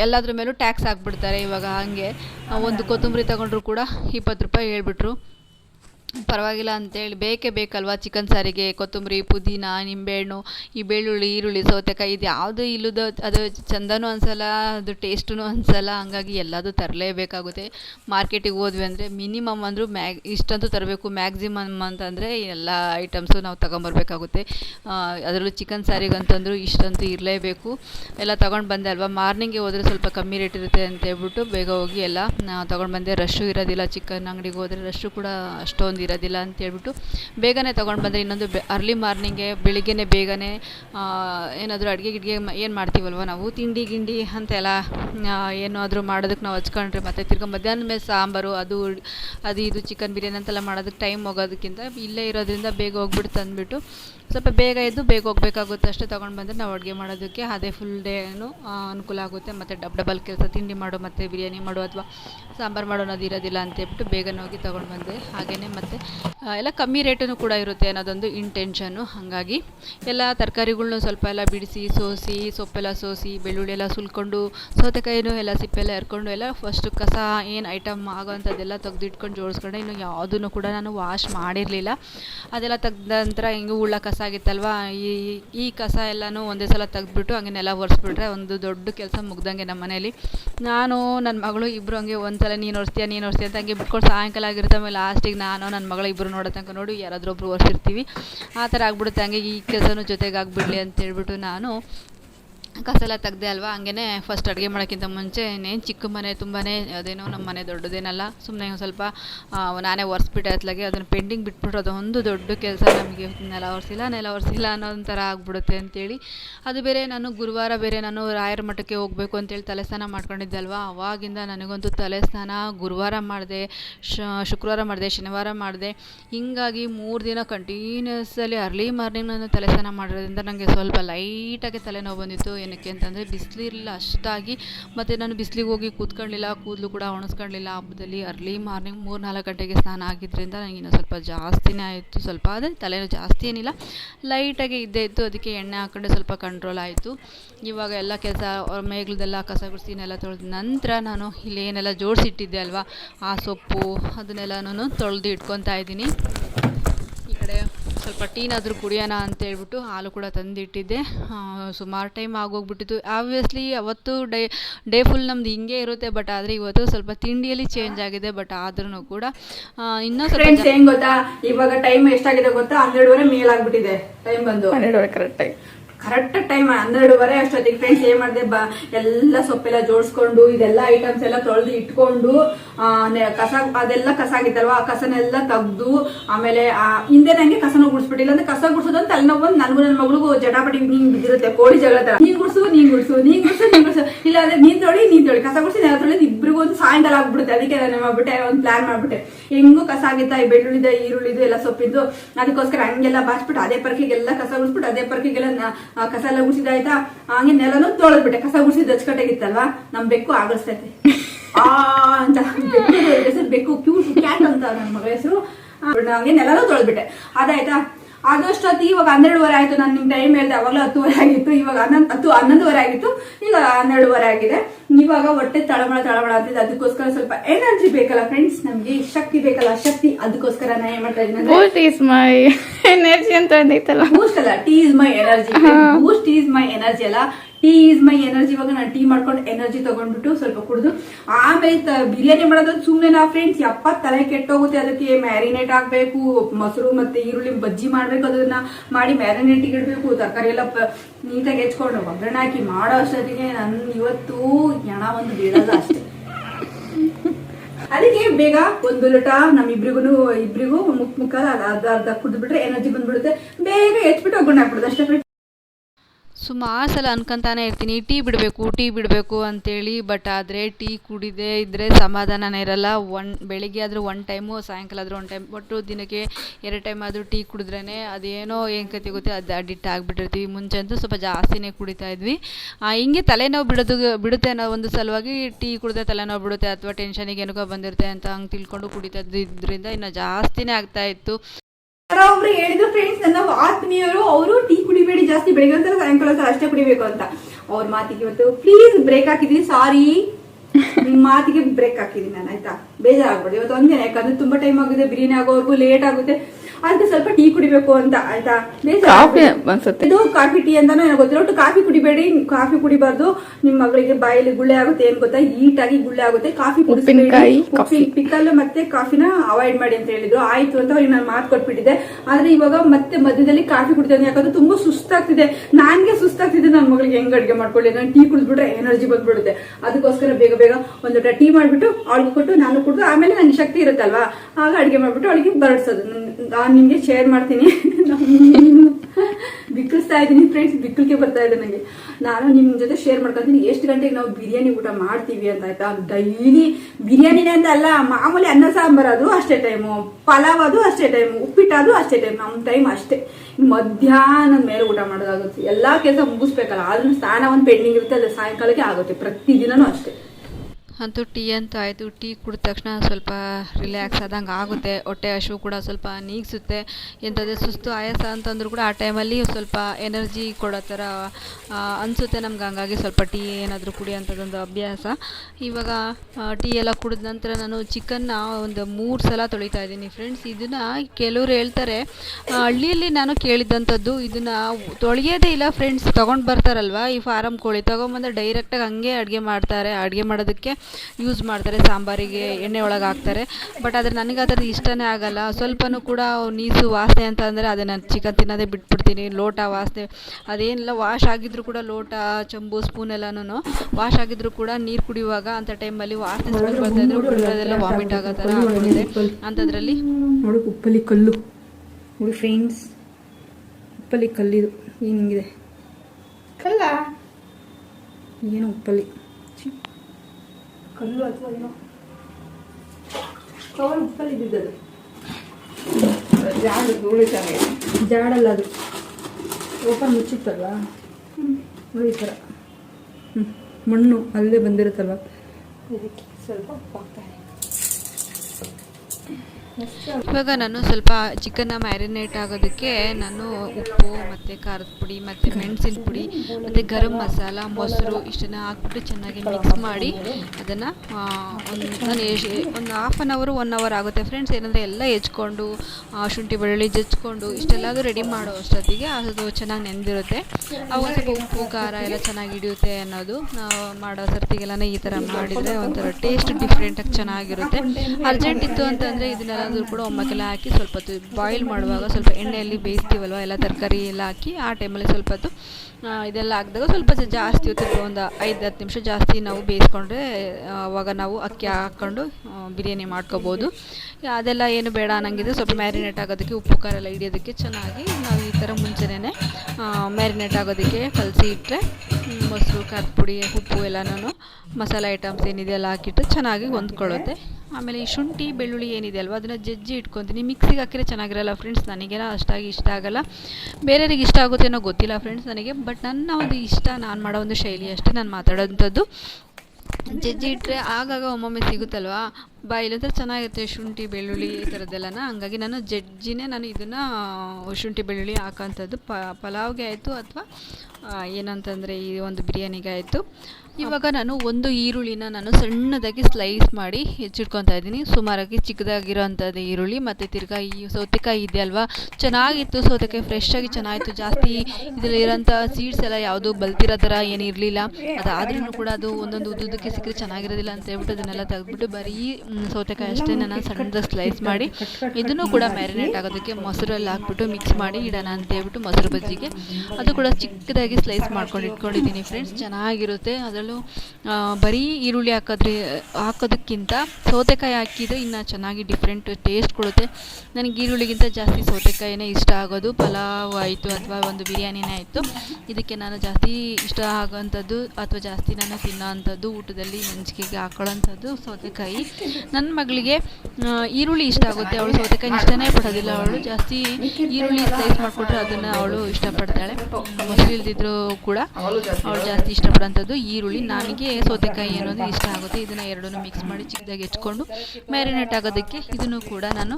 ಎಲ್ಲದ್ರ ಮೇಲೂ ಟ್ಯಾಕ್ಸ್ ಹಾಕ್ಬಿಡ್ತಾರೆ ಇವಾಗ ಹಾಗೆ. ಒಂದು ಕೊತ್ತಂಬರಿ ತಗೊಂಡ್ರು ಕೂಡ ಇಪ್ಪತ್ತು ರೂಪಾಯಿ ಹೇಳ್ಬಿಟ್ರು. ಪರವಾಗಿಲ್ಲ ಅಂತೇಳಿ ಬೇಕೇ ಬೇಕಲ್ವಾ ಚಿಕನ್ ಸಾರಿಗೆ, ಕೊತ್ತಂಬರಿ, ಪುದೀನ, ನಿಂಬೆಹಣ್ಣು, ಈ ಬೆಳ್ಳುಳ್ಳಿ, ಈರುಳ್ಳಿ, ಸೌತೆಕಾಯಿ, ಇದು ಯಾವುದು ಇಲ್ಲದ ಅದು ಚಂದನೂ ಅನ್ಸಲ್ಲ, ಅದು ಟೇಸ್ಟೂ ಅನ್ಸಲ್ಲ, ಹಂಗಾಗಿ ಎಲ್ಲದೂ ತರಲೇಬೇಕಾಗುತ್ತೆ. ಮಾರ್ಕೆಟಿಗೆ ಹೋದ್ವಿ ಅಂದರೆ ಮಿನಿಮಮ್ ಅಂದರೂ ಮ್ಯಾಗ್, ಇಷ್ಟಂತೂ ತರಬೇಕು. ಮ್ಯಾಕ್ಸಿಮಮ್ ಅಂತಂದರೆ ಎಲ್ಲ ಐಟಮ್ಸು ನಾವು ತಗೊಂಬರ್ಬೇಕಾಗುತ್ತೆ. ಅದರಲ್ಲೂ ಚಿಕನ್ ಸಾರಿಗಂತಂದರೂ ಇಷ್ಟಂತೂ ಇರಲೇಬೇಕು. ಎಲ್ಲ ತೊಗೊಂಡು ಬಂದೆ ಅಲ್ವಾ? ಮಾರ್ನಿಂಗ್ಗೆ ಹೋದರೆ ಸ್ವಲ್ಪ ಕಮ್ಮಿ ರೇಟ್ ಇರುತ್ತೆ ಅಂತ ಹೇಳ್ಬಿಟ್ಟು ಬೇಗ ಹೋಗಿ ಎಲ್ಲ ತೊಗೊಂಡು ಬಂದೆ. ರಶ್ಶು ಇರೋದಿಲ್ಲ ಚಿಕನ್ ಅಂಗಡಿಗೆ ಹೋದರೆ ರಶ್ಶು ಕೂಡ ಅಷ್ಟೊಂದು ಇರೋದಿಲ್ಲ ಅಂತ ಹೇಳ್ಬಿಟ್ಟು ಬೇಗನೆ ತೊಗೊಂಡು ಬಂದರೆ ಇನ್ನೊಂದು ಅರ್ಲಿ ಮಾರ್ನಿಂಗೆ ಬೆಳಿಗ್ಗೆನೇ ಬೇಗನೆ ಏನಾದರೂ ಅಡುಗೆ ಗಿಡಿಗೆ ಏನು ಮಾಡ್ತೀವಲ್ವ ನಾವು? ತಿಂಡಿ ಗಿಂಡಿ ಅಂತೆಲ್ಲ ಏನಾದರೂ ಮಾಡೋದಕ್ಕೆ ನಾವು ಹಚ್ಕೊಂಡ್ರೆ ಮತ್ತೆ ತಿರ್ಗಾ ಮಧ್ಯಾಹ್ನ ಮೇಲೆ ಸಾಂಬಾರು, ಅದು ಅದು ಇದು ಚಿಕನ್ ಬಿರಿಯಾನಿ ಅಂತೆಲ್ಲ ಮಾಡೋದಕ್ಕೆ ಟೈಮ್ ಹೋಗೋದಕ್ಕಿಂತ ಇಲ್ಲೇ ಇರೋದ್ರಿಂದ ಬೇಗ ಹೋಗ್ಬಿಟ್ಟು ತಂದುಬಿಟ್ಟು ಸ್ವಲ್ಪ ಬೇಗ ಎದ್ದು ಬೇಗ ಹೋಗ್ಬೇಕಾಗುತ್ತೆ ಅಷ್ಟೇ ತೊಗೊಂಡು ಬಂದರೆ ನಾವು ಅಡುಗೆ ಮಾಡೋದಕ್ಕೆ. ಅದೇ ಫುಲ್ ಡೇನು ಅನುಕೂಲ ಆಗುತ್ತೆ. ಮತ್ತು ಡಬ್ ಡಬಲ್ ಕೆಲಸ, ತಿಂಡಿ ಮಾಡು, ಮತ್ತು ಬಿರಿಯಾನಿ ಮಾಡು ಅಥವಾ ಸಾಂಬಾರು ಮಾಡೋ ಅನ್ನೋದು ಇರೋದಿಲ್ಲ ಅಂತೇಳ್ಬಿಟ್ಟು ಬೇಗನೆ ಹೋಗಿ ತೊಗೊಂಡು ಬಂದೆ. ಹಾಗೆಯೇ ಮತ್ತು ಎಲ್ಲ ಕಮ್ಮಿ ರೇಟೂ ಕೂಡ ಇರುತ್ತೆ ಅನ್ನೋದೊಂದು ಇಂಟೆನ್ಷನ್ನು ಹಾಗಾಗಿ ಎಲ್ಲ ತರಕಾರಿಗಳ್ನು ಸ್ವಲ್ಪ ಎಲ್ಲ ಬಿಡಿಸಿ, ಸೋಸಿ, ಸೊಪ್ಪೆಲ್ಲ ಸೋಸಿ, ಬೆಳ್ಳುಳ್ಳಿ ಎಲ್ಲ ಸುಲ್ಕೊಂಡು, ಸೌತೆಕಾಯಿನೂ ಎಲ್ಲ ಸಿಪ್ಪೆಲ್ಲ ಎರ್ಕೊಂಡು ಎಲ್ಲ ಫಸ್ಟು ಕಸ, ಏನು ಐಟಮ್ ಆಗೋವಂಥದ್ದೆಲ್ಲ ತೆಗೆದಿಟ್ಕೊಂಡು ಜೋಡಿಸ್ಕೊಂಡೆ. ಇನ್ನು ಯಾವುದನ್ನು ಕೂಡ ನಾನು ವಾಶ್ ಮಾಡಿರಲಿಲ್ಲ. ಅದೆಲ್ಲ ತೆಗ್ದ ನಂತರ ಹಿಂಗೆ ಉಳ್ಳ ಕಸ ಆಗಿತ್ತಲ್ವ? ಈ ಈ ಕಸ ಎಲ್ಲನೂ ಒಂದೇ ಸಲ ತೆಗೆದ್ಬಿಟ್ಟು ಹಂಗೆ ನೆಲ ಒರೆಸ್ಬಿಟ್ರೆ ಒಂದು ದೊಡ್ಡ ಕೆಲಸ ಮುಗ್ದಂಗೆ ನಮ್ಮ ಮನೇಲಿ. ನಾನು ನನ್ನ ಮಗಳು ಇಬ್ಬರು ಹಂಗೆ ಒಂದ್ಸಲ ನೀನು ಒರೆಸ್ತೀಯ ನೀನು ಒರೆಸ್ತೀಯ ಅಂತ ಹಂಗೆ ಬಿಟ್ಕೊಂಡು ಸಾಯಂಕಾಲ ಆಗಿರುತ್ತೆ. ಆಮೇಲೆ ಲಾಸ್ಟಿಗೆ ನಾನು ನನ್ನ ಮಗಳು ಇಬ್ಬರು ನೋಡೋ ತನಕ ನೋಡಿ ಯಾರಾದರೂ ಒಬ್ಬರು ಒರೆಸಿರ್ತೀವಿ. ಆ ಥರ ಆಗ್ಬಿಡುತ್ತೆ. ಹಂಗೆ ಈ ಕೆಲಸನೂ ಜೊತೆಗೆ ಆಗಿಬಿಡಲಿ ಅಂತ ಹೇಳ್ಬಿಟ್ಟು ನಾನು ಕಸ ಎಲ್ಲ ತೆಗ್ದೆ ಅಲ್ವಾ? ಹಂಗೆ ಫಸ್ಟ್ ಅಡುಗೆ ಮಾಡೋಕ್ಕಿಂತ ಮುಂಚೆ ಇನ್ನೇನು ಚಿಕ್ಕ ಮನೆ ತುಂಬಾ ಅದೇನೋ ನಮ್ಮ ಮನೆ ದೊಡ್ಡದೇನಲ್ಲ ಸುಮ್ಮನೆ ಒಂದು ಸ್ವಲ್ಪ ನಾನೇ ಒರೆಸ್ಬಿಟ್ಟೆ ಅತ್ಲಾಗೆ ಅದನ್ನು ಪೆಂಡಿಂಗ್ ಬಿಟ್ಬಿಟ್ರೆ ಅದೊಂದು ದೊಡ್ಡ ಕೆಲಸ ನಮಗೆ. ನೆಲ ಒರೆಸಿಲ್ಲ ನೆಲ ಒರೆಸಿಲ್ಲ ಅನ್ನೋ ಒಂಥರ ಆಗ್ಬಿಡುತ್ತೆ ಅಂತೇಳಿ. ಅದು ಬೇರೆ ನಾನು ಗುರುವಾರ ಬೇರೆ ನಾನು ರಾಯರ ಮಠಕ್ಕೆ ಹೋಗಬೇಕು ಅಂತೇಳಿ ತಲೆ ಸ್ನಾನ ಮಾಡ್ಕೊಂಡಿದ್ದೆ ಅಲ್ವಾ? ಅವಾಗಿಂದ ನನಗಂತೂ ತಲೆ ಸ್ನಾನ ಗುರುವಾರ ಮಾಡಿದೆ ಶುಕ್ರವಾರ ಮಾಡಿದೆ, ಶನಿವಾರ ಮಾಡಿದೆ. ಹೀಗಾಗಿ ಮೂರು ದಿನ ಕಂಟಿನ್ಯೂಸಲ್ಲಿ ಅರ್ಲಿ ಮಾರ್ನಿಂಗ್ ನಾನು ತಲೆ ಸ್ನಾನ ಮಾಡಿರೋದ್ರಿಂದ ನನಗೆ ಸ್ವಲ್ಪ ಲೈಟಾಗಿ ತಲೆನೋವು ಬಂದಿತ್ತು. ಏನಕ್ಕೆ ಅಂತಂದರೆ ಬಿಸಿಲಿರಲಿಲ್ಲ ಅಷ್ಟಾಗಿ, ಮತ್ತು ನಾನು ಬಿಸಿಲಿಗೆ ಹೋಗಿ ಕೂತ್ಕೊಳ್ಳಿಲ್ಲ, ಕೂದಲು ಕೂಡ ಒಣಸ್ಕೊಳ್ಳಿಲ್ಲ. ಹಬ್ಬದಲ್ಲಿ ಅರ್ಲಿ ಮಾರ್ನಿಂಗ್ ಮೂರು ನಾಲ್ಕು ಗಂಟೆಗೆ ಸ್ನಾನ ಆಗಿದ್ದರಿಂದ ನನಗೆ ಇನ್ನೂ ಸ್ವಲ್ಪ ಜಾಸ್ತಿನೇ ಆಯಿತು. ಸ್ವಲ್ಪ ಆದರೆ ತಲೆನೂ ಜಾಸ್ತಿ ಏನಿಲ್ಲ. ಲೈಟಾಗಿ ಇದ್ದೇ ಇತ್ತು, ಅದಕ್ಕೆ ಎಣ್ಣೆ ಹಾಕ್ಕೊಂಡು ಸ್ವಲ್ಪ ಕಂಟ್ರೋಲ್ ಆಯಿತು. ಇವಾಗ ಎಲ್ಲ ಕೆಲಸ ಮೇಗ್ಲದೆಲ್ಲ ಕಸ ಗುಡಿಸಿನೆಲ್ಲ ತೊಳೆದ ನಂತರ ನಾನು ಇಲ್ಲೇನೆಲ್ಲ ಜೋಡಿಸಿಟ್ಟಿದ್ದೆ ಅಲ್ವಾ? ಆ ಸೊಪ್ಪು, ಅದನ್ನೆಲ್ಲ ನಾನು ತೊಳೆದು ಇಟ್ಕೊತಾ ಇದ್ದೀನಿ. ಸ್ವಲ್ಪ ಟೀನಾದರೂ ಕುಡಿಯೋಣ ಅಂತೇಳ್ಬಿಟ್ಟು ಹಾಲು ಕೂಡ ತಂದಿಟ್ಟಿದ್ದೆ. ಸುಮಾರು ಟೈಮ್ ಆಗೋಗ್ಬಿಟ್ಟಿತ್ತು. ಆಬ್ವಿಯಸ್ಲಿ ಅವತ್ತು ಡೇ ಡೇ ಫುಲ್ ನಮ್ದು ಹಿಂಗೆ ಇರುತ್ತೆ ಬಟ್ ಆದರೆ ಇವತ್ತು ಸ್ವಲ್ಪ ತಿಂಡಿಯಲ್ಲಿ ಚೇಂಜ್ ಆಗಿದೆ ಬಟ್ ಆದ್ರೂ ಕೂಡ ಇನ್ನೂ ಸ್ವಲ್ಪ ಏನ್ ಗೊತ್ತಾ? ಇವಾಗ ಟೈಮ್ ಎಷ್ಟಾಗಿದೆ ಗೊತ್ತಾ? ಹನ್ನೆರಡುವರೆ ಮೇಲಾಗ್ಬಿಟ್ಟಿದೆ. ಟೈಮ್ ಬಂದು. ಹನ್ನೆರಡುವರೆ ಕರೆಕ್ಟಾಗಿ ಕರೆಕ್ಟ್ ಟೈಮ್ ಹನ್ನೆರಡುವರೆ ಅಷ್ಟೊತ್ತಿಗೆ ಫ್ರೆಂಡ್ಸ್ ಏನ್ ಮಾಡಿದೆ ಎಲ್ಲ ಸೊಪ್ಪೆಲ್ಲ ಜೋಡಿಸ್ಕೊಂಡು, ಇದೆಲ್ಲ ಐಟಮ್ಸ್ ಎಲ್ಲ ತೊಳೆದು ಇಟ್ಕೊಂಡು ಕಸ, ಅದೆಲ್ಲ ಕಸ ಆಗಿತ್ತಲ್ವಾ, ಆ ಕಸನೆಲ್ಲ ತೆಗ್ದು, ಆಮೇಲೆ ಹಿಂದೆ ನಂಗೆ ಕಸನ ಗುಡಿಸ್ಬಿಟ್ಟಿಲ್ಲ ಅಂದ್ರೆ ಕಸ ಗುಡ್ಸೋದು ತಲೆನೋವು ನನಗೂ ನನ್ನ ಮಗಳಿಗೂ ಜಟಾಪಟಿ ಹಿಂಗ್ ಬಿದ್ದಿರುತ್ತೆ, ಕೋಳಿ ಜಗಳ ತರ. ನೀನ್ ಗುಡ್ಸು ನೀನ್ ಗುಡ್ಸು ನೀನ್ ಗುಡ್ಸು ನೀನ್ ಗುಡ್ಸು. ಇಲ್ಲ ಅಂದ್ರೆ ನೀನ್ ತೊಳಿ ನೀನ್ ತೊಳಿ. ಕಸ ಗುಡ್ಸಿ ನೆಲ ತೊಳಿ ಇಬ್ರಿಗೂ ಒಂದು ಸಾಯಂಕಾಲ ಆಗ್ಬಿಡುತ್ತೆ. ಅದಕ್ಕೆ ನಾನು ಮಾಡ್ಬಿಟ್ಟೆ ಒಂದು ಪ್ಲಾನ್ ಮಾಡ್ಬಿಟ್ಟೆ. ಹೆಂಗೂ ಕಸ ಆಗಿತ್ತ, ಈ ಬೆಳ್ಳುಳ್ಳಿದ ಈರುಳ್ಳಿದು, ಎಲ್ಲ ಸೊಪ್ಪಿದ್ದು, ಅದಕ್ಕೋಸ್ಕರ ಹಂಗೆಲ್ಲ ಬಾಚ್ಬಿಟ್ಟು, ಅದೇ ಪರ್ಕಿಗೆಲ್ಲ ಕಸ ಗುಡ್ಸ್ಬಿಟ್ಟು, ಅದೇ ಪರ್ಕಿಗೆಲ್ಲ ಕಸ ಎಲ್ಲ ಗುಡಿಸಿದಾಯ್ತಾ ಹಂಗೆ ನೆಲನು ತೊಳೆದ್ಬಿಟ್ಟೆ. ಕಸ ಗುಡಿಸಿದ ಅಚ್ಚುಕಟ್ಟಾಗಿತ್ತಲ್ವಾ ನಮ್ ಬೆಕ್ಕು ಆಗಸ್ತೈತೆ [LAUGHS] ಆ ಅಂತ. ಬೆಕ್ಕು ಹೆಸರು ಬೆಕ್ಕು ಕ್ಯೂಟ್ ಕ್ಯಾಟ್ ಅಂತ ನನ್ನ ಮಗಳ ಹೆಸರು. ಹಂಗೆ ನೆಲನೂ ತೊಳೆದ್ಬಿಟ್ಟೆ. ಅದಾಯ್ತಾ? ಅದಷ್ಟೊತ್ತಿಗೆ ಇವಾಗ ಹನ್ನೆರಡುವರೆ ಆಯ್ತು. ನಾನು ನಿಮ್ ಟೈಮ್ ಹೇಳಿದೆ ಅವಾಗಲೂ ಹತ್ತುವರೆ ಆಗಿತ್ತು. ಇವಾಗ ಹನ್ನೊಂದು ಹತ್ತು ಹನ್ನೊಂದುವರೆ ಆಗಿತ್ತು. ಈಗ ಹನ್ನೆರಡುವರೆ ಆಗಿದೆ. ಇವಾಗ ಹೊಟ್ಟೆ ತಳಮಳ ತಳಮಳ ಅಂತಿದೆ. ಅದಕ್ಕೋಸ್ಕರ ಸ್ವಲ್ಪ ಎನರ್ಜಿ ಬೇಕಲ್ಲ ಫ್ರೆಂಡ್ಸ್ ನಮ್ಗೆ ಶಕ್ತಿ ಬೇಕಲ್ಲ. ಶಕ್ತಿ ಅದಕ್ಕೋಸ್ಕರ ನಾನು ಏನ್ ಮಾಡ್ತಾ ಇದ್ದೀನಿ ಬೂಸ್ಟ್ ಈಸ್ ಮೈ ಎನರ್ಜಿ ಅಂತ ಬೂಸ್ಟ್ ಅಲ್ಲ tea is my energy Boost is my energy ಅಲ್ಲ. ಟೀ ಈಸ್ ಮೈ ಎನರ್ಜಿ ಇವಾಗ ನಾನು ಟೀ ಮಾಡ್ಕೊಂಡು ಎನರ್ಜಿ ತಗೊಂಡ್ಬಿಟ್ಟು ಸ್ವಲ್ಪ ಕುಡಿದು. ಆಮೇಲೆ ಬಿರಿಯಾನಿ ಮಾಡೋದು ಸುಮ್ಮನೆ ಫ್ರೆಂಡ್ಸ್ ಯಪ್ಪ ತಲೆ ಕೆಟ್ಟೋಗುತ್ತೆ ಅದಕ್ಕೆ ಮ್ಯಾರಿನೇಟ್ ಆಗಬೇಕು, ಮೊಸರು ಮತ್ತೆ ಈರುಳ್ಳಿ ಬಜ್ಜಿ ಮಾಡ್ಬೇಕು ಅದನ್ನ ಮಾಡಿ ಮ್ಯಾರಿನೇಟ್ ಇಡಬೇಕು, ತರಕಾರಿ ಎಲ್ಲ ನೀಟಾಗಿ ಹೆಚ್ಕೊಂಡು ಒಗ್ಗರಣೆ ಹಾಕಿ ಮಾಡೋ ಅಷ್ಟೊತ್ತಿಗೆ ನನ್ ಇವತ್ತು ಹೆಣ ಒಂದು ಬೀಳಲ್ಲ ಅಷ್ಟೇ. ಅದಕ್ಕೆ ಬೇಗ ಒಂದು ಲೋಟ ನಮ್ಮಿಬ್ರಿಗೂ ಇಬ್ರಿಗೂ ಮುಖ ಮುಕ್ಕ ಅರ್ಧ ಅರ್ಧ ಕುಡಿದ್ಬಿಟ್ರೆ ಎನರ್ಜಿ ಬಂದ್ಬಿಡುತ್ತೆ. ಬೇಗ ಎಚ್ಬಿಟ್ಟು ಒಗ್ಗರಣೆ ಹಾಕ್ಬಿಡುದು. ಅಷ್ಟೇ. ಸುಮಾರು ಸಲ ಅನ್ಕೊಂತಾನೆ ಇರ್ತೀನಿ. ಟೀ ಬಿಡಬೇಕು ಟೀ ಬಿಡಬೇಕು ಅಂತೇಳಿ, ಬಟ್ ಆದರೆ ಟೀ ಕುಡಿದೇ ಇದ್ದರೆ ಸಮಾಧಾನನೇ ಇರಲ್ಲ. ಒನ್, ಬೆಳಿಗ್ಗೆ ಆದರೂ ಒನ್ ಟೈಮು ಸಾಯಂಕಾಲ ಆದರೂ ಒನ್ ಟೈಮ್ ಒಟ್ಟು ದಿನಕ್ಕೆ ಎರಡು ಟೈಮ್ ಆದರೂ ಟೀ ಕುಡಿದ್ರೇ ಅದೇನೋ ಏನು ಕತೆ ಗೊತ್ತೆ, ಅದು ಅಡಿಕ್ಟ್ ಆಗಿಬಿಟ್ಟಿರ್ತೀವಿ. ಮುಂಚೆ ಅಂತೂ ಸ್ವಲ್ಪ ಜಾಸ್ತಿನೇ ಕುಡಿತಾ ಇದ್ವಿ. ಹಿಂಗೆ ತಲೆನೋವು ಬಿಡೋದು, ಬಿಡುತ್ತೆ ಅನ್ನೋ ಒಂದು ಸಲುವಾಗಿ ಟೀ ಕುಡಿದ್ರೆ ತಲೆನೋವು ಬಿಡುತ್ತೆ ಅಥವಾ ಟೆನ್ಷನಿಗೆ ಏನಕ್ಕೋ ಬಂದಿರುತ್ತೆ ಅಂತ ಹಂಗೆ ತಿಳ್ಕೊಂಡು ಕುಡಿತಾ ಇದ್ದಿದ್ದರಿಂದ ಇನ್ನೂ ಜಾಸ್ತಿನೇ ಆಗ್ತಾ ಇತ್ತು. ಯಾರೋ ಒಬ್ರು ಹೇಳಿದ್ರು ಫ್ರೆಂಡ್ಸ್ ನನ್ನ ಆತ್ಮೀಯರು, ಅವರು ಟೀ ಕುಡಿಬೇಡಿ, ಜಾಸ್ತಿ ಬೆಳಗ್ಗೆ ಸಾಯಂಕಾಲ ಅಷ್ಟೇ ಕುಡಿಬೇಕು ಅಂತ. ಅವ್ರ ಮಾತಿಗೆ ಇವತ್ತು ಪ್ಲೀಸ್ ಬ್ರೇಕ್ ಹಾಕಿದೀನಿ ಸಾರಿ ನಿಮ್ ಮಾತಿಗೆ ಬ್ರೇಕ್ ಹಾಕಿದೀನಿ ನಾನು ಆಯ್ತಾ? ಬೇಜಾರಾಗ್ಬೇಡಿ. ಇವತ್ತು ಒಂದೇ ಯಾಕಂದ್ರೆ ತುಂಬಾ ಟೈಮ್ ಆಗುತ್ತೆ ಬಿರಿಯಾನಿ ಆಗೋವರೆಗೂ ಲೇಟ್ ಆಗುತ್ತೆ. ಅದಕ್ಕೆ ಸ್ವಲ್ಪ ಟೀ ಕುಡಿಬೇಕು ಅಂತ ಆಯ್ತಾ. ಅನ್ಸುತ್ತೆ ಇದು ಕಾಫಿ ಟೀ ಅಂತಾನೋ ಏನೋ ಗೊತ್ತಿಲ್ಲ. ಒಟ್ಟು ಕಾಫಿ ಕುಡಿಬೇಡಿ ಕಾಫಿ ಕುಡಿಬಾರ್ದು. ನಿಮ್ ಮಗಳಿಗೆ ಬಾಯಲ್ಲಿ ಗುಳ್ಳೆ ಆಗುತ್ತೆ ಏನ್ ಗೊತ್ತಾ? ಹೀಟ್ ಆಗಿ ಗುಳ್ಳೆ ಆಗುತ್ತೆ. ಕಾಫಿ ಕುಡಿಸ್ಬೇಡಿ. ಕಾಫಿ. ಪಿಕ್ಕಲ್ ಮತ್ತೆ ಕಾಫಿನ ಅವಾಯ್ಡ್ ಮಾಡಿ ಅಂತ ಹೇಳಿದ್ರು. ಆಯ್ತು ಅಂತ ಅವ್ರಿಗೆ ನಾನು ಮಾತು ಕೊಟ್ಬಿಟ್ಟಿದ್ದೆ. ಆದ್ರೆ ಇವಾಗ ಮತ್ತೆ ಮಧ್ಯದಲ್ಲಿ ಕಾಫಿ ಕುಡಿತಾನೆ ಯಾಕಂದ್ರೆ ತುಂಬಾ ಸುಸ್ತಾಗ್ತಿದೆ. ನನ್ಗೆ ಸುಸ್ತಾಗ್ತಿದೆ. ನನ್ನ ಮಗಳಿಗೆ ಹೆಂಗ್ ಅಡ್ಗೆ ಮಾಡ್ಕೊಳ್ಳಿ? ನಾನು ಟೀ ಕುಡಿದ್ಬಿಟ್ರೆ ಎನರ್ಜಿ ಬಂದ್ಬಿಡುತ್ತೆ. ಅದಕ್ಕೋಸ್ಕರ ಬೇಗ ಬೇಗ ಒಂದು ಲೋಟ ಟೀ ಮಾಡ್ಬಿಟ್ಟು ಅವಳಿಗೆ ಕೊಟ್ಟು ನಾನು ಕುಡಿದು ಆಮೇಲೆ ನನಗೆ ಶಕ್ತಿ ಇರುತ್ತಲ್ವಾ? ಆಗ ಅಡುಗೆ ಮಾಡ್ಬಿಟ್ಟು ಅವಳಿಗೆ ಬರಡ್ಸೋದು. ನಾನು ನಿಮಗೆ ಶೇರ್ ಮಾಡ್ತೀನಿ. [LAUGHS] ಬಿಕ್ಕಳಿಸ್ತಾ ಇದ್ದೀನಿ ಫ್ರೆಂಡ್ಸ್ ಬಿಕ್ಕಳಿಕೆ ಬರ್ತಾ ಇದೆ ನನಗೆ ನಾನು ನಿಮ್ಮ ಜೊತೆ ಶೇರ್ ಮಾಡ್ಕೊತೀನಿ ಎಷ್ಟು ಗಂಟೆಗೆ ನಾವು ಬಿರಿಯಾನಿ ಊಟ ಮಾಡ್ತೀವಿ ಅಂತ ಆಯ್ತಾ? ಡೈಲಿ ಬಿರಿಯಾನಿನೇ ಅಂತ ಅಲ್ಲ, ಮಾಮೂಲಿ ಅನ್ನ ಸಾಂಬಾರ್ ಅದು ಅಷ್ಟೇ ಟೈಮು ಪಲಾವ್ ಅದು ಅಷ್ಟೇ ಟೈಮು ಉಪ್ಪಿಟ್ಟು ಅಷ್ಟೇ ಟೈಮ್ ನಮ್ಮ ಟೈಮ್ ಅಷ್ಟೇ. ಮಧ್ಯಾಹ್ನದ ಮೇಲೆ ಊಟ ಮಾಡೋದಾಗುತ್ತೆ. ಎಲ್ಲಾ ಕೆಲಸ ಮುಗಿಸ್ಬೇಕಲ್ಲ. ಆದ್ರೂ ಸ್ನಾನ ಒಂದು ಪೆಂಡಿಂಗ್ ಇರುತ್ತೆ ಅದು ಸಾಯಂಕಾಲಕ್ಕೆ ಆಗುತ್ತೆ. ಪ್ರತಿದಿನನೂ ಅಷ್ಟೇ. ಅಂತೂ ಟೀ ಅಂತೂ ಆಯಿತು. ಟೀ ಕುಡಿದ ತಕ್ಷಣ ಸ್ವಲ್ಪ ರಿಲ್ಯಾಕ್ಸ್ ಆದಂಗೆ ಆಗುತ್ತೆ. ಹೊಟ್ಟೆ ಹಶು ಕೂಡ ಸ್ವಲ್ಪ ನೀಗಿಸುತ್ತೆ. ಎಂಥದೇ ಸುಸ್ತು ಆಯಾಸ ಅಂತಂದ್ರೂ ಕೂಡ ಆ ಟೈಮಲ್ಲಿ ಸ್ವಲ್ಪ ಎನರ್ಜಿ ಕೊಡೋ ಥರ ಅನಿಸುತ್ತೆ ನಮ್ಗೆ. ಹಂಗಾಗಿ ಸ್ವಲ್ಪ ಟೀ ಏನಾದರೂ ಕುಡಿಯೋಂಥದ್ದೊಂದು ಅಭ್ಯಾಸ. ಇವಾಗ ಟೀ ಎಲ್ಲ ಕುಡಿದ ನಂತರ ನಾನು ಚಿಕನ್ನ ಒಂದು ಮೂರು ಸಲ ತೊಳಿತಾ ಇದ್ದೀನಿ ಫ್ರೆಂಡ್ಸ್ ಇದನ್ನು ಕೆಲವರು ಹೇಳ್ತಾರೆ ಹಳ್ಳಿಯಲ್ಲಿ ನಾನು ಕೇಳಿದ್ದಂಥದ್ದು ಇದನ್ನು ತೊಳೆಯೋದೇ ಇಲ್ಲ ಫ್ರೆಂಡ್ಸ್ ತೊಗೊಂಡು ಬರ್ತಾರಲ್ವ? ಈ ಫಾರಮ್ ಕೋಳಿ. ತೊಗೊಂಬಂದು ಡೈರೆಕ್ಟಾಗಿ ಹಂಗೆ ಅಡುಗೆ ಮಾಡ್ತಾರೆ. ಅಡುಗೆ ಮಾಡೋದಕ್ಕೆ ಯೂಸ್ ಮಾಡ್ತಾರೆ ಸಾಂಬಾರಿಗೆ ಎಣ್ಣೆ ಒಳಗೆ ಹಾಕ್ತಾರೆ. ಬಟ್ ಆದರೆ ನನಗೆ ಆ ಥರದ್ದು ಇಷ್ಟನೇ ಆಗಲ್ಲ. ಸ್ವಲ್ಪನೂ ಕೂಡ ನೀಸು ವಾಸನೆ ಅಂತ ಅಂದರೆ ಅದನ್ನು ಚಿಕನ್ ತಿನ್ನೋದೇ ಬಿಟ್ಬಿಡ್ತೀನಿ. ಲೋಟ ವಾಸನೆ. ಅದೇನಿಲ್ಲ ವಾಶ್ ಆಗಿದ್ರು ಕೂಡ ಲೋಟ ಚಂಬು ಸ್ಪೂನ್ ಎಲ್ಲನೂ ವಾಶ್ ಆಗಿದ್ರು ಕೂಡ ನೀರು ಕುಡಿಯುವಾಗ ಅಂಥ ಟೈಮಲ್ಲಿ ವಾಸನೆ ಸ್ಮೆಲ್ ಬರ್ತಾ ಇದ್ರೆ ಕುಡಿಯೋದೆಲ್ಲ ವಾಮಿಟ್ ಆಗೋ ಥರ ಆಗಿದೆ ಅಂಥದ್ರಲ್ಲಿ ನೋಡು ಉಪ್ಪಲ್ಲಿ ಕಲ್ಲು. ನೋಡಿ ಫ್ರೆಂಡ್ಸ್ ಉಪ್ಪಲ್ಲಿ ಕಲ್ಲಿದು. ಹಿಂಗಿದೆ? ಕಲ್ಲ? ಏನು ಉಪ್ಪಲ್ಲಿ. ಕಲ್ಲು ಅಥವಾ ಏನೋ. ಕವರ್ ಉಪ್ಪಲ್ಲಿ ಇದ್ದಿದ್ದದು ಜಾಡಲ್ಲ ಅದು. ಓಪನ್ ಮುಚ್ಚಿತ್ತಲ್ವ? ಹ್ಞೂ ಈ ಥರ. ಹ್ಞೂ ಮಣ್ಣು ಅಲ್ಲೇ ಬಂದಿರುತ್ತಲ್ವ? ಇದಕ್ಕೆ ಸ್ವಲ್ಪ ಉಪ್ಪು ಹಾಕ್ತಾರೆ ಇವಾಗ ನಾನು ಸ್ವಲ್ಪ ಚಿಕನ್ನ ಮ್ಯಾರಿನೇಟ್ ಆಗೋದಕ್ಕೆ ನಾನು ಉಪ್ಪು, ಮತ್ತು ಖಾರದ ಪುಡಿ, ಮತ್ತು ಮೆಣಸಿನ ಪುಡಿ, ಮತ್ತು ಗರಂ ಮಸಾಲ, ಮೊಸರು ಇಷ್ಟನ್ನು ಹಾಕ್ಬಿಟ್ಟು ಚೆನ್ನಾಗಿ ಮಿಕ್ಸ್ ಮಾಡಿ ಅದನ್ನು ಒಂದು ನಾನು ಒಂದು half an hour one hour ಆಗುತ್ತೆ ಫ್ರೆಂಡ್ಸ್ ಏನಂದರೆ ಎಲ್ಲ ಹೆಚ್ಕೊಂಡು ಶುಂಠಿ, ಬೆಳ್ಳುಳ್ಳಿ ಜಜ್ಕೊಂಡು ಇಷ್ಟೆಲ್ಲದು ರೆಡಿ ಮಾಡೋ ಅಷ್ಟೊತ್ತಿಗೆ ಅದು ಚೆನ್ನಾಗಿ ನೆನೆದಿರುತ್ತೆ. ಅವಾಗ ಸ್ವಲ್ಪ ಉಪ್ಪು, ಖಾರ ಎಲ್ಲ ಚೆನ್ನಾಗಿ ಹಿಡಿಯುತ್ತೆ ಅನ್ನೋದು ನಾವು ಮಾಡೋ ಸರ್ತಿಗೆಲ್ಲ ಈ ಥರ ಮಾಡಿದರೆ ಒಂಥರ ಟೇಸ್ಟ್ ಡಿಫ್ರೆಂಟಾಗಿ ಚೆನ್ನಾಗಿರುತ್ತೆ. ಅರ್ಜೆಂಟ್ ಇತ್ತು ಅಂತಂದರೆ ಇದನ್ನೆಲ್ಲರೂ ಕೂಡ ಒಮ್ಮಕ್ಕೆಲ್ಲ ಹಾಕಿ ಸ್ವಲ್ಪ ಹೊತ್ತು ಬಾಯ್ಲ್ ಮಾಡುವಾಗ ಸ್ವಲ್ಪ ಎಣ್ಣೆಯಲ್ಲಿ ಬೇಯಿಸ್ತೀವಲ್ವ ಎಲ್ಲ ತರಕಾರಿ ಎಲ್ಲ ಹಾಕಿ ಆ ಟೈಮಲ್ಲಿ ಸ್ವಲ್ಪ ಹೊತ್ತು ಇದೆಲ್ಲ ಹಾಕಿದಾಗ ಸ್ವಲ್ಪ ಜಾಸ್ತಿ ಹೊತ್ತು ಒಂದು ಐದು ಹತ್ತು ನಿಮಿಷ ಜಾಸ್ತಿ ನಾವು ಬೇಯಿಸ್ಕೊಂಡ್ರೆ ಆವಾಗ ನಾವು ಅಕ್ಕಿ ಹಾಕ್ಕೊಂಡು ಬಿರಿಯಾನಿ ಮಾಡ್ಕೋಬೋದು. ಅದೆಲ್ಲ ಏನು ಬೇಡ ಅನ್ನಂಗಿದ್ರೆ ಸ್ವಲ್ಪ ಮ್ಯಾರಿನೇಟ್ ಆಗೋದಕ್ಕೆ ಉಪ್ಪು, ಖಾರ ಎಲ್ಲ ಹಿಡಿಯೋದಕ್ಕೆ ಚೆನ್ನಾಗಿ ನಾವು ಈ ಥರ ಮುಂಚೆನೇ ಮ್ಯಾರಿನೇಟ್ ಆಗೋದಕ್ಕೆ ಕಲಸಿ ಇಟ್ಟರೆ ಮೊಸರು ಖಾರದ ಪುಡಿ ಉಪ್ಪು ಎಲ್ಲನೂ ಮಸಾಲೆ ಐಟಮ್ಸ್ ಏನಿದೆ ಎಲ್ಲ ಹಾಕಿಟ್ಟು ಚೆನ್ನಾಗಿ ಹೊಂದ್ಕೊಳ್ಳುತ್ತೆ. ಆಮೇಲೆ ಈ ಶುಂಠಿ, ಬೆಳ್ಳುಳ್ಳಿ ಏನಿದೆ ಅಲ್ವ, ಅದನ್ನು ಜಜ್ಜಿ ಇಟ್ಕೊತೀನಿ. ಮಿಕ್ಸಿಗೆ ಹಾಕಿದ್ರೆ ಚೆನ್ನಾಗಿರಲ್ಲ ಫ್ರೆಂಡ್ಸ್ ನನಗೆ ಅಷ್ಟಾಗಿ ಇಷ್ಟ ಆಗಲ್ಲ. ಬೇರೆಯವ್ರಿಗೆ ಇಷ್ಟ ಆಗುತ್ತೆ ಅನ್ನೋ ಗೊತ್ತಿಲ್ಲ ಫ್ರೆಂಡ್ಸ್ ನನಗೆ ಬಟ್ ನನ್ನ ಒಂದು ಇಷ್ಟ ನಾನು ಮಾಡೋ ಒಂದು ಶೈಲಿ ಅಷ್ಟೇ ನಾನು ಮಾತಾಡೋಂಥದ್ದು. ಜಜ್ಜಿ ಇಟ್ಟರೆ ಆಗಾಗ ಒಮ್ಮೊಮ್ಮೆ ಸಿಗುತ್ತಲ್ವಾ? ಬಾಯಿಲಂತ ಚೆನ್ನಾಗಿರುತ್ತೆ ಶುಂಠಿ, ಬೆಳ್ಳುಳ್ಳಿ ಈ ಥರದ್ದೆಲ್ಲನ ಹಂಗಾಗಿ ನಾನು ಜಜ್ಜಿನೇ ನಾನು ಇದನ್ನು, ಶುಂಠಿ, ಬೆಳ್ಳುಳ್ಳಿ ಹಾಕೋಂಥದ್ದು ಪಲಾವ್ಗೆ ಆಯಿತು ಅಥವಾ ಏನಂತಂದರೆ ಈ ಒಂದು ಬಿರಿಯಾನಿಗೆ ಆಯಿತು. ಇವಾಗ ನಾನು ಒಂದು ಈರುಳ್ಳಿನ ನಾನು ಸಣ್ಣದಾಗಿ ಸ್ಲೈಸ್ ಮಾಡಿ ಹೆಚ್ಚಿಟ್ಕೊತಾ ಇದ್ದೀನಿ. ಸುಮಾರಾಗಿ ಚಿಕ್ಕದಾಗಿರೋಂಥದ್ದು ಈರುಳ್ಳಿ ಮತ್ತು ತಿರ್ಗಾ ಈ ಸೌತೆಕಾಯಿ ಇದೆ ಅಲ್ವಾ? ಚೆನ್ನಾಗಿತ್ತು ಸೌತೆಕಾಯಿ ಫ್ರೆಶ್ ಆಗಿ ಚೆನ್ನಾಗಿತ್ತು. ಜಾಸ್ತಿ ಇದರಲ್ಲಿರೋಂಥ ಸೀಡ್ಸ್ ಎಲ್ಲ ಯಾವುದು ಬಲ್ತಿರೋ ಥರ ಏನು ಇರಲಿಲ್ಲ. ಅದಾದ್ರೂ ಕೂಡ ಅದು ಒಂದೊಂದು ಉದ್ದುದಕ್ಕೆ ಸಿಕ್ಕರೆ ಚೆನ್ನಾಗಿರೋದಿಲ್ಲ ಅಂತ ಹೇಳ್ಬಿಟ್ಟು ಅದನ್ನೆಲ್ಲ ತೆಗೆದ್ಬಿಟ್ಟು ಬರೀ ಸೌತೆಕಾಯಿ ಅಷ್ಟೇ ನಾನು ಸಣ್ಣದಾಗಿ ಸ್ಲೈಸ್ ಮಾಡಿ ಇದನ್ನು ಕೂಡ ಮ್ಯಾರಿನೇಟ್ ಆಗೋದಕ್ಕೆ ಮೊಸರಲ್ಲಿ ಹಾಕ್ಬಿಟ್ಟು ಮಿಕ್ಸ್ ಮಾಡಿ ಇಡೋಣ ಅಂತ ಹೇಳ್ಬಿಟ್ಟು ಮೊಸರು ಬಜ್ಜಿಗೆ. ಅದು ಕೂಡ ಚಿಕ್ಕದಾಗಿ ಸ್ಲೈಸ್ ಮಾಡ್ಕೊಂಡು ಇಟ್ಕೊಂಡಿದ್ದೀನಿ ಫ್ರೆಂಡ್ಸ್ ಚೆನ್ನಾಗಿರುತ್ತೆ. ಅದರಲ್ಲೂ ಬರೀ ಈರುಳ್ಳಿ ಹಾಕೋದ್ರೆ, ಹಾಕೋದಕ್ಕಿಂತ ಸೌತೆಕಾಯಿ ಹಾಕಿದ್ರೆ ಇನ್ನು ಚೆನ್ನಾಗಿ ಡಿಫ್ರೆಂಟ್ ಟೇಸ್ಟ್ ಕೊಡುತ್ತೆ. ನನಗೆ ಈರುಳ್ಳಿಗಿಂತ ಜಾಸ್ತಿ ಸೌತೆಕಾಯಿನೇ ಇಷ್ಟ ಆಗೋದು. ಪಲಾವ್ ಆಯಿತು ಅಥವಾ ಒಂದು ಬಿರಿಯಾನಿನೇ ಆಯಿತು. ಇದಕ್ಕೆ ನಾನು ಜಾಸ್ತಿ ಇಷ್ಟ ಆಗೋವಂಥದ್ದು ಅಥವಾ ಜಾಸ್ತಿ ನಾನು ತಿನ್ನೋವಂಥದ್ದು ಊಟದಲ್ಲಿ ನಂಜಿಕೆಗೆ ಹಾಕೊಳ್ಳೋಂಥದ್ದು ಸೌತೆಕಾಯಿ. ನನ್ನ ಮಗಳಿಗೆ ಈರುಳ್ಳಿ ಇಷ್ಟ ಆಗುತ್ತೆ. ಅವಳು ಸೌತೆಕಾಯಿ ಇಷ್ಟನೇ ಪಡೋದಿಲ್ಲ. ಅವಳು ಜಾಸ್ತಿ ಈರುಳ್ಳಿ ಸ್ಲೈಸ್ ಮಾಡಿಕೊಟ್ರೆ ಅದನ್ನು ಅವಳು ಇಷ್ಟಪಡ್ತಾಳೆ. ಮೊಸರು ಇಲ್ದಿದ್ರು ಕೂಡ ಅವಳು ಜಾಸ್ತಿ ಇಷ್ಟಪಡೋಂಥದ್ದು ಈರುಳ್ಳಿ. ನನಗೆ ಸೌತೆಕಾಯಿ ಅನ್ನೋದು ಇಷ್ಟ ಆಗುತ್ತೆ. ಇದನ್ನು ಎರಡನ್ನೂ ಮಿಕ್ಸ್ ಮಾಡಿ ಚಿಕ್ಕದಾಗಿ ಹೆಚ್ಕೊಂಡು ಮ್ಯಾರಿನೇಟ್ ಆಗೋದಕ್ಕೆ ಇದನ್ನು ಕೂಡ ನಾನು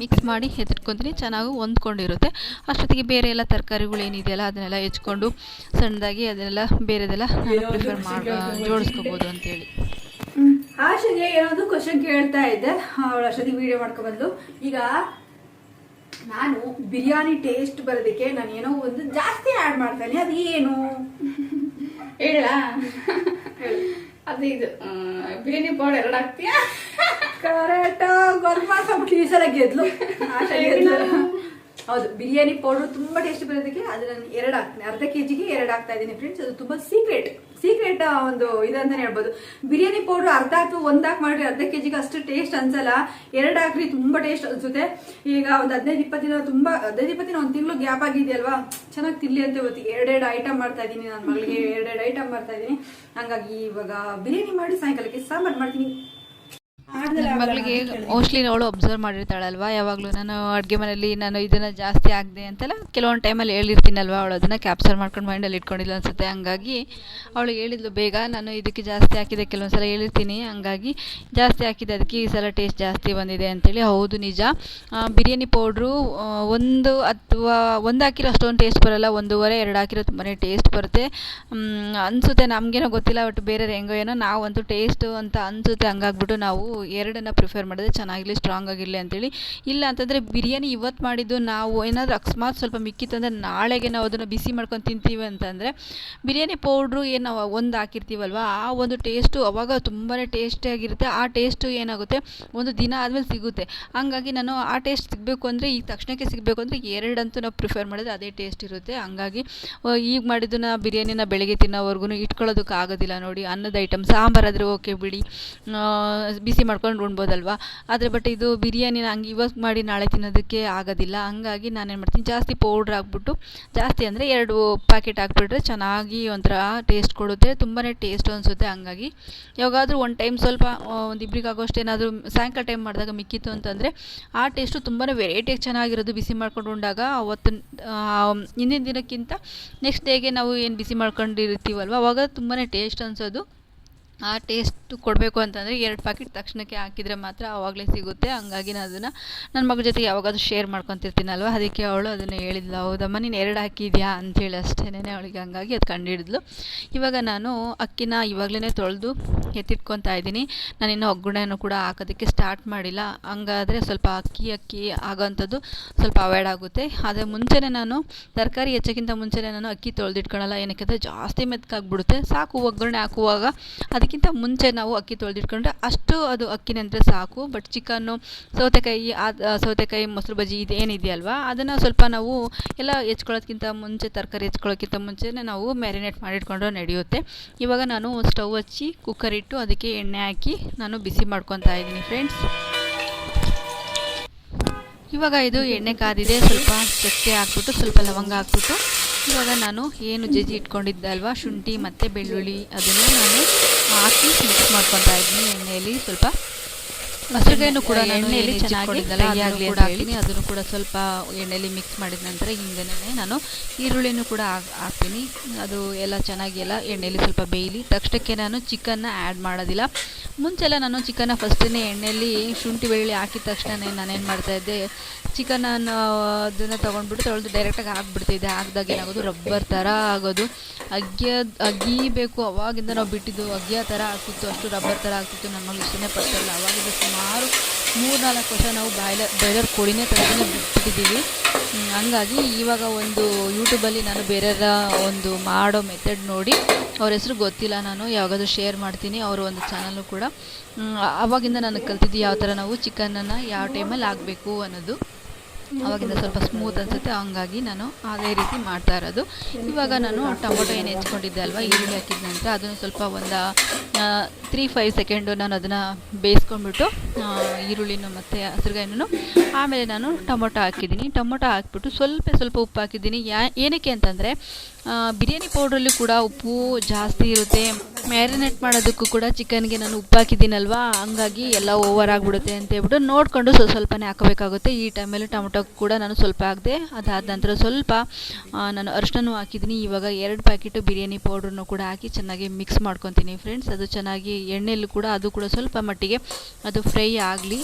ಮಿಕ್ಸ್ ಮಾಡಿ ಎತ್ತಿಟ್ಕೊತೀನಿ ಚೆನ್ನಾಗಿ ಹೊಂದ್ಕೊಂಡಿರುತ್ತೆ. ಅಷ್ಟೊತ್ತಿಗೆ ಬೇರೆ ಎಲ್ಲ ತರಕಾರಿಗಳು ಏನಿದೆಯಲ್ಲ, ಅದನ್ನೆಲ್ಲ ಹೆಚ್ಕೊಂಡು ಸಣ್ಣದಾಗಿ ಅದನ್ನೆಲ್ಲ ಬೇರೆದೆಲ್ಲ ಪ್ರಿಫರ್ ಮಾಡಿ ಜೋಡಿಸ್ಕೋಬೋದು ಅಂತೇಳಿ. ಆಶೆಗೆ ಏನೊಂದು ಕ್ವಶನ್ ಕೇಳ್ತಾ ಇದ್ದೆ. ಅವಳು ಅಷ್ಟೊತ್ತಿಗೆ ವಿಡಿಯೋ ಮಾಡ್ಕೊಬಂದು ಈಗ ನಾನು ಬಿರಿಯಾನಿ ಟೇಸ್ಟ್ ಬರೋದಕ್ಕೆ ನಾನು ಏನೋ ಒಂದು ಜಾಸ್ತಿ ಆ್ಯಡ್ ಮಾಡ್ತೇನೆ. ಅದು ಏನು ಹೇಳ. ಅದು ಇದು. ಬಿರಿಯಾನಿ ಪೌಡರ್ ಎರಡು ಹಾಕ್ತೀಯ? ಕರೆಕ್ಟ್ ಗೊತ್ತು ಕೀಸಲ ಸಲ ಗೆದ್ಲು. ಹೌದು ಬಿರಿಯಾನಿ ಪೌಡರ್ ತುಂಬಾ ಟೇಸ್ಟ್ ಬರೋದಕ್ಕೆ ಅದನ್ನ ನಾನು ಎರಡು ಹಾಕ್ತೀನಿ. ಅರ್ಧ ಕೆಜಿಗೆ ಎರಡು ಹಾಕ್ತಾ ಇದ್ದೀನಿ ಫ್ರೆಂಡ್ಸ್ ಅದು ತುಂಬಾ ಸೀಕ್ರೆಟ್ ಸೀಕ್ರೆಟ್ ಒಂದು ಇದಂತಾನೆ ಹೇಳ್ಬೋದು. ಬಿರಿಯಾನಿ ಪೌಡರ್ ಅರ್ಧ ಹಾಕಿ ಒಂದ್ ಹಾಕಿ ಮಾಡ್ರಿ ಅರ್ಧ ಕೆಜಿಗೆ ಅಷ್ಟು ಟೇಸ್ಟ್ ಅನ್ಸಲ್ಲ. ಎರಡು ಹಾಕ್ರಿ, ತುಂಬಾ ಟೇಸ್ಟ್ ಅನ್ಸುತ್ತೆ. ಈಗ ಒಂದು ಹದಿನೈದು, ಇಪ್ಪತ್ತು ದಿನ ತುಂಬಾ, ಹದಿನೈದು, ಇಪ್ಪತ್ತು ಒಂದು ತಿಂಗಳು ಗ್ಯಾಪ್ ಆಗಿದೆಯಲ್ವಾ? ಚೆನ್ನಾಗಿ ತಿನ್ಲಿ ಅಂತ ಇವತ್ತಿಗೆ ಎರಡೆರಡು ಐಟಮ್ ಮಾಡ್ತಾ ಇದೀನಿ ನನ್ನ ಮಗಳಿಗೆ. ಎರಡೆರಡು ಐಟಮ್ ಮಾಡ್ತಾ ಇದೀನಿ. ಹಂಗಾಗಿ ಇವಾಗ ಬಿರಿಯಾನಿ ಮಾಡಿ ಸಾಯಂಕಾಲಕ್ಕೆ ಸಾಂಬಾರ್ ಮಾಡ್ತೀನಿ. ಮಗಳಿಗೆ ಮೋಸ್ಟ್ಲಿ ಅವಳು ಅಬ್ಸರ್ವ್ ಮಾಡಿರ್ತಾಳಲ್ವಾ? ಯಾವಾಗಲೂ ನಾನು ಅಡುಗೆ ಮನೆಯಲ್ಲಿ ನಾನು ಇದನ್ನು ಜಾಸ್ತಿ ಆಗದೆ ಅಂತೆಲ್ಲ ಕೆಲವೊಂದು ಟೈಮಲ್ಲಿ ಹೇಳಿರ್ತೀನಲ್ವಾ ಅವಳು? ಅದನ್ನು ಕ್ಯಾಪ್ಚರ್ ಮಾಡ್ಕೊಂಡು ಮೈಂಡಲ್ಲಿ ಇಟ್ಕೊಂಡಿಲ್ಲ ಅನ್ಸುತ್ತೆ. ಹಂಗಾಗಿ ಅವಳು ಹೇಳಿದ್ಲು ಬೇಗ ನಾನು ಇದಕ್ಕೆ ಜಾಸ್ತಿ ಹಾಕಿದೆ ಕೆಲವೊಂದು ಸಲ ಹೇಳಿರ್ತೀನಿ. ಹಂಗಾಗಿ ಜಾಸ್ತಿ ಹಾಕಿದೆ ಅದಕ್ಕೆ ಈ ಸಲ ಟೇಸ್ಟ್ ಜಾಸ್ತಿ ಬಂದಿದೆ ಅಂತೇಳಿ. ಹೌದು ನಿಜ. ಬಿರಿಯಾನಿ ಪೌಡ್ರು ಒಂದು ಅಥವಾ ಒಂದು ಹಾಕಿರೋ ಅಷ್ಟೊಂದು ಟೇಸ್ಟ್ ಬರೋಲ್ಲ. ಒಂದೂವರೆ ಎರಡು ಹಾಕಿರೋ ತುಂಬಾ ಟೇಸ್ಟ್ ಬರುತ್ತೆ. ಅನಿಸುತ್ತೆ. ನಮಗೇನೋ ಗೊತ್ತಿಲ್ಲ ಬಟ್ ಬೇರೆ ಹೆಂಗೋ ಏನೋ ನಾವಂತೂ ಟೇಸ್ಟು ಅಂತ ಅನಿಸುತ್ತೆ. ಹಂಗಾಗ್ಬಿಟ್ಟು ನಾವು ಎರಡನ್ನ ಪ್ರಿಫರ್ ಮಾಡಿದ್ರೆ ಚೆನ್ನಾಗಿರಲಿ ಸ್ಟ್ರಾಂಗ್ ಆಗಿರಲಿ ಅಂತೇಳಿ. ಇಲ್ಲ ಅಂತಂದರೆ ಬಿರಿಯಾನಿ ಇವತ್ತು ಮಾಡಿದ್ದು ನಾವು ಏನಾದರೂ ಅಕಸ್ಮಾತ್ ಸ್ವಲ್ಪ ಮಿಕ್ಕಿತ್ತು ಅಂದರೆ ನಾಳೆಗೆ ನಾವು ಅದನ್ನು ಬಿಸಿ ಮಾಡ್ಕೊಂಡು ತಿಂತೀವಿ ಅಂತಂದರೆ ಬಿರಿಯಾನಿ ಪೌಡ್ರು ಏನು ಒಂದು ಹಾಕಿರ್ತೀವಲ್ವ, ಆ ಒಂದು ಟೇಸ್ಟು ಅವಾಗ ತುಂಬಾ ಟೇಸ್ಟಿಯಾಗಿರುತ್ತೆ ಆ ಟೇಸ್ಟು ಏನಾಗುತ್ತೆ? ಒಂದು ದಿನ ಆದಮೇಲೆ ಸಿಗುತ್ತೆ. ಹಂಗಾಗಿ ನಾನು ಆ ಟೇಸ್ಟ್ ಸಿಗಬೇಕು ಅಂದರೆ ಈಗ ತಕ್ಷಣಕ್ಕೆ ಸಿಗಬೇಕು ಅಂದರೆ ಎರಡಂತೂ ನಾವು ಪ್ರಿಫರ್ ಮಾಡಿದ್ರೆ ಅದೇ ಟೇಸ್ಟ್ ಇರುತ್ತೆ. ಹಂಗಾಗಿ ಈಗ ಈಗ ಮಾಡಿದ್ದನ್ನ ಬಿರಿಯಾನಿನ ಬೆಳಗ್ಗೆ ತಿನ್ನೋವರೆಗೂ ಇಟ್ಕೊಳ್ಳೋದಕ್ಕೆ ಆಗೋದಿಲ್ಲ ನೋಡಿ. ಅನ್ನದ ಐಟಮ್ ಸಾಂಬಾರಾದರೆ ಓಕೆ ಬಿಡಿ. ಬಿಸಿ ಮಾಡ್ಕೊಂಡು ಉಣ್ಬೋದಲ್ವ? ಆದರೆ ಬಟ್ ಇದು ಬಿರಿಯಾನಿನ ಹಂಗೆ ಇವತ್ತು ಮಾಡಿ ನಾಳೆ ತಿನ್ನೋದಕ್ಕೆ ಆಗೋದಿಲ್ಲ. ಹಂಗಾಗಿ ನಾನೇನು ಮಾಡ್ತೀನಿ, ಜಾಸ್ತಿ ಪೌಡ್ರ್ ಹಾಕ್ಬಿಟ್ಟು, ಜಾಸ್ತಿ ಅಂದರೆ ಎರಡು ಪ್ಯಾಕೆಟ್ ಹಾಕ್ಬಿಟ್ರೆ ಚೆನ್ನಾಗಿ ಒಂಥರ ಟೇಸ್ಟ್ ಕೊಡುತ್ತೆ ತುಂಬಾ ಟೇಸ್ಟ್ ಅನಿಸುತ್ತೆ ಹಂಗಾಗಿ. ಯಾವಾಗಾದರೂ ಒಂದು ಟೈಮ್ ಸ್ವಲ್ಪ ಒಂದು ಇಬ್ಬರಿಗೆ ಆಗೋಷ್ಟು ಏನಾದರೂ ಸಾಯಂಕಾಲ ಟೈಮ್ ಮಾಡಿದಾಗ ಮಿಕ್ಕಿತ್ತು ಅಂತಂದರೆ, ಆ ಟೇಸ್ಟು ತುಂಬಾ ವೆರೈಟಿಯಾಗಿ ಚೆನ್ನಾಗಿರೋದು ಬಿಸಿ ಮಾಡ್ಕೊಂಡು ಉಂಡಾಗ. ಅವತ್ತು ಹಿಂದಿನ ದಿನಕ್ಕಿಂತ ನೆಕ್ಸ್ಟ್ ಡೇಗೆ ನಾವು ಏನು ಬಿಸಿ ಮಾಡ್ಕೊಂಡಿರ್ತೀವಲ್ವ, ಅವಾಗ ತುಂಬಾ ಟೇಸ್ಟ್ ಅನಿಸೋದು. ಆ ಟೇಸ್ಟ್ ಕೊಡಬೇಕು ಅಂತಂದರೆ ಎರಡು ಪ್ಯಾಕೆಟ್ ತಕ್ಷಣಕ್ಕೆ ಹಾಕಿದರೆ ಮಾತ್ರ ಆವಾಗಲೇ ಸಿಗುತ್ತೆ. ಹಂಗಾಗಿ ನಾನು ಅದನ್ನು ನನ್ನ ಮಗಳ ಜೊತೆ ಯಾವಾಗಾದ್ರೂ ಶೇರ್ ಮಾಡ್ಕೊತಿರ್ತೀನಲ್ವ? ಅದಕ್ಕೆ ಅವಳು ಅದನ್ನು ಹೇಳಿದ್ಲು. ಹೌದಮ್ಮ, ನೀನು ಎರಡು ಹಾಕಿದ್ಯಾ? ಅಂಥೇಳಿ ಅಷ್ಟೇನೆ ಅವಳಿಗೆ. ಹಂಗಾಗಿ ಅದು ಕಂಡುಹಿಡಿದ್ಲು ಇವಾಗ ನಾನು ಅಕ್ಕಿನ ಇವಾಗಲೇ ತೊಳೆದು ಎತ್ತಿಟ್ಕೊತಾ ಇದ್ದೀನಿ. ಇನ್ನೂ ಒಗ್ಗರಣೆಯನ್ನು ಕೂಡ ಹಾಕೋದಕ್ಕೆ ಸ್ಟಾರ್ಟ್ ಮಾಡಿಲ್ಲ. ಹಂಗಾದರೆ ಸ್ವಲ್ಪ ಅಕ್ಕಿ ಅಕ್ಕಿ ಆಗೋವಂಥದ್ದು ಸ್ವಲ್ಪ ಅವಾಯ್ಡ್ ಆಗುತ್ತೆ. ಆದರೆ ಮುಂಚೆನೇ ನಾನು ತರಕಾರಿ ಹೆಚ್ಚಕ್ಕಿಂತ ಮುಂಚೆನೇ ನಾನು ಅಕ್ಕಿ ತೊಳೆದಿಟ್ಕೊಳಲ್ಲ. ಏನಕ್ಕೆ ಅಂದರೆ ಜಾಸ್ತಿ ಮೆತ್ಕಾಗ್ಬಿಡುತ್ತೆ. ಸಾಕು, ಒಗ್ಗರಣೆ ಹಾಕುವಾಗ ಅದಕ್ಕಿಂತ ಮುಂಚೆ ನಾವು ಅಕ್ಕಿ ತೊಳೆದಿಟ್ಕೊಂಡ್ರೆ ಅಷ್ಟು ಅದು ಅಕ್ಕಿನಂದರೆ ಸಾಕು. ಬಟ್ ಚಿಕನ್ನು ಸೌತೆಕಾಯಿ ಸೌತೆಕಾಯಿ, ಮೊಸರು ಬಜ್ಜಿ ಇದೇನಿದೆಯಲ್ವಾ ಅದನ್ನು ಸ್ವಲ್ಪ ನಾವು ಎಲ್ಲ ಹೆಚ್ಕೊಳ್ಳೋದ್ಕಿಂತ ಮುಂಚೆ, ತರಕಾರಿ ಹೆಚ್ಕೊಳ್ಳೋಕ್ಕಿಂತ ಮುಂಚೆನೇ ನಾವು ಮ್ಯಾರಿನೇಟ್ ಮಾಡಿಟ್ಕೊಂಡ್ರೆ ನಡೆಯುತ್ತೆ. ಇವಾಗ ನಾನು ಸ್ಟವ್ ಹಚ್ಚಿ ಕುಕ್ಕರ್ ಇಟ್ಟು ಅದಕ್ಕೆ ಎಣ್ಣೆ ಹಾಕಿ ನಾನು ಬಿಸಿ ಮಾಡ್ಕೊತಾ ಇದ್ದೀನಿ ಫ್ರೆಂಡ್ಸ್ ಇವಾಗ ಇದು ಎಣ್ಣೆ ಕಾದಿದೆ. ಸ್ವಲ್ಪ ಚಕ್ಕೆ ಹಾಕ್ಬಿಟ್ಟು ಸ್ವಲ್ಪ ಲವಂಗ ಹಾಕ್ಬಿಟ್ಟು ಇವಾಗ ನಾನು ಏನು ಜಜ್ಜಿ ಇಟ್ಕೊಂಡಿದ್ದೆ ಅಲ್ವಾ? ಶುಂಠಿ ಮತ್ತು ಬೆಳ್ಳುಳ್ಳಿ ಅದನ್ನು ನಾನು ಹಾಕಿ ಮಿಕ್ಸ್ ಮಾಡ್ಕೊತಾ ಇದ್ದೀನಿ ಎಣ್ಣೆಯಲ್ಲಿ ಸ್ವಲ್ಪ ಹಸಿರುಗಾಯನ್ನು ಕೂಡ ಎಣ್ಣೆಯಲ್ಲಿ ಚೆನ್ನಾಗಿ ಫ್ರೈ ಆಗಲಿ ಅಂತ ಹೇಳಿ. ಅದನ್ನು ಕೂಡ ಸ್ವಲ್ಪ ಎಣ್ಣೆಯಲ್ಲಿ ಮಿಕ್ಸ್ ಮಾಡಿದ ನಂತರ ಹಿಂದೆನೇ ನಾನು ಈರುಳ್ಳಿನೂ ಕೂಡ ಹಾಕ್ತೀನಿ. ಅದು ಎಲ್ಲ ಚೆನ್ನಾಗಿ ಎಲ್ಲ ಎಣ್ಣೆಯಲ್ಲಿ ಸ್ವಲ್ಪ ಬೇಯಲಿ. ತಕ್ಷಣಕ್ಕೆ ನಾನು ಚಿಕನ್ನ ಆ್ಯಡ್ ಮಾಡೋದಿಲ್ಲ. ಮುಂಚೆಲ್ಲ ನಾನು ಚಿಕನ್ನ ಫಸ್ಟೇ ಎಣ್ಣೆಯಲ್ಲಿ ಶುಂಠಿ ಬೆಳ್ಳುಳ್ಳಿ ಹಾಕಿದ ತಕ್ಷಣನೇ ನಾನೇನು ಮಾಡ್ತಾಯಿದ್ದೆ ಚಿಕನನ್ನು ಅದನ್ನು ತೊಗೊಂಡ್ಬಿಟ್ಟು ತೊಳೆದು ಡೈರೆಕ್ಟಾಗಿ ಹಾಕ್ಬಿಡ್ತಿದ್ದೆ. ಹಾಕಿದಾಗ ಏನಾಗೋದು ರಬ್ಬರ್ ಥರ ಆಗೋದು. ಅಗ್ಯ ಅಗೀಬೇಕು ಅವಾಗಿಂದ ನಾವು ಬಿಟ್ಟಿದ್ದು ಅಗ್ಗಿಯ ಥರ ಆಗ್ತಿತ್ತು, ಅಷ್ಟು ರಬ್ಬರ್ ಥರ ಆಗ್ತಿತ್ತು. ನನ್ನ ಮಗಳು ಇಷ್ಟನೇ ಪಡ್ತಾಯಿಲ್ಲ ಅವಾಗಿಂದ ಸುಮಾರು ಮೂರು ನಾಲ್ಕು ವರ್ಷ ನಾವು ಬಾಯ್ಲರ್ ಬಾಯ್ಲರ್ ಕೋಳಿನೇ ತಂದೇ ಬಿಟ್ಟಿದ್ದೀವಿ. ಹಂಗಾಗಿ ಇವಾಗ ಒಂದು ಯೂಟ್ಯೂಬಲ್ಲಿ ನಾನು ಬೇರೆಯವರ ಒಂದು ಮಾಡೋ ಮೆಥಡ್ ನೋಡಿ, ಅವ್ರ ಹೆಸರು ಗೊತ್ತಿಲ್ಲ, ನಾನು ಯಾವಾಗಾದ್ರೂ ಶೇರ್ ಮಾಡ್ತೀನಿ, ಅವರ ಒಂದು ಚಾನಲ್ಲು ಕೂಡ. ಆವಾಗಿಂದ ನನಗೆ ಕಲ್ತಿದ್ದು ಯಾವ ಥರ ನಾವು ಚಿಕನನ್ನು ಯಾವ ಟೈಮಲ್ಲಿ ಹಾಕಬೇಕು ಅನ್ನೋದು. ಅವಾಗಿಂದ ಸ್ವಲ್ಪ ಸ್ಮೂತ್ ಅನಿಸುತ್ತೆ, ಹಂಗಾಗಿ ನಾನು ಅದೇ ರೀತಿ ಮಾಡ್ತಾ ಇರೋದು. ಇವಾಗ ನಾನು ಟೊಮೊಟೊ ಏನು ಹೆಚ್ಕೊಂಡಿದ್ದೆ ಅಲ್ವಾ, ಈರುಳ್ಳಿ ಹಾಕಿದ ನಂತರ ಅದನ್ನು ಸ್ವಲ್ಪ ಒಂದು ತ್ರೀ ಫೈವ್ ಸೆಕೆಂಡು ನಾನು ಅದನ್ನು ಬೇಯಿಸ್ಕೊಂಡ್ಬಿಟ್ಟು ಈರುಳ್ಳಿನೂ ಮತ್ತು ಹಸಿರುಗಾಯಿನೂ, ಆಮೇಲೆ ನಾನು ಟೊಮೊಟೊ ಹಾಕಿದ್ದೀನಿ. ಟೊಮೊಟೊ ಹಾಕ್ಬಿಟ್ಟು ಸ್ವಲ್ಪ ಸ್ವಲ್ಪ ಉಪ್ಪು ಹಾಕಿದ್ದೀನಿ. ಯಾ, ಏನಕ್ಕೆ ಅಂತಂದರೆ ಬಿರಿಯಾನಿ ಪೌಡ್ರಲ್ಲಿ ಕೂಡ ಉಪ್ಪು ಜಾಸ್ತಿ ಇರುತ್ತೆ. ಮ್ಯಾರಿನೇಟ್ ಮಾಡೋದಕ್ಕೂ ಕೂಡ ಚಿಕನ್ಗೆ ನಾನು ಉಪ್ಪು ಹಾಕಿದ್ದೀನಲ್ವಾ? ಹಂಗಾಗಿ ಎಲ್ಲ ಓವರ್ ಆಗಿಬಿಡುತ್ತೆ ಅಂತ ಹೇಳ್ಬಿಟ್ಟು ನೋಡಿಕೊಂಡು ಸ್ವಲ್ಪ ಸ್ವಲ್ಪನೇ ಹಾಕಬೇಕಾಗುತ್ತೆ. ಈ ಟೈಮಲ್ಲಿ ಟೊಮೊಟೊ ಕೂಡ ನಾನು ಸ್ವಲ್ಪ ಹಾಕಿದೆ. ಅದಾದ ನಂತರ ಸ್ವಲ್ಪ ನಾನು ಅರಿಶಿನೂ ಹಾಕಿದ್ದೀನಿ. ಇವಾಗ ಎರಡು ಪ್ಯಾಕೆಟು ಬಿರಿಯಾನಿ ಪೌಡ್ರನ್ನು ಕೂಡ ಹಾಕಿ ಚೆನ್ನಾಗಿ ಮಿಕ್ಸ್ ಮಾಡ್ಕೊತೀನಿ ಫ್ರೆಂಡ್ಸ್ ಅದು ಚೆನ್ನಾಗಿ ಎಣ್ಣೆಯಲ್ಲೂ ಕೂಡ ಅದು ಕೂಡ ಸ್ವಲ್ಪ ಮಟ್ಟಿಗೆ ಅದು ಫ್ರೈ ಆಗಲಿ.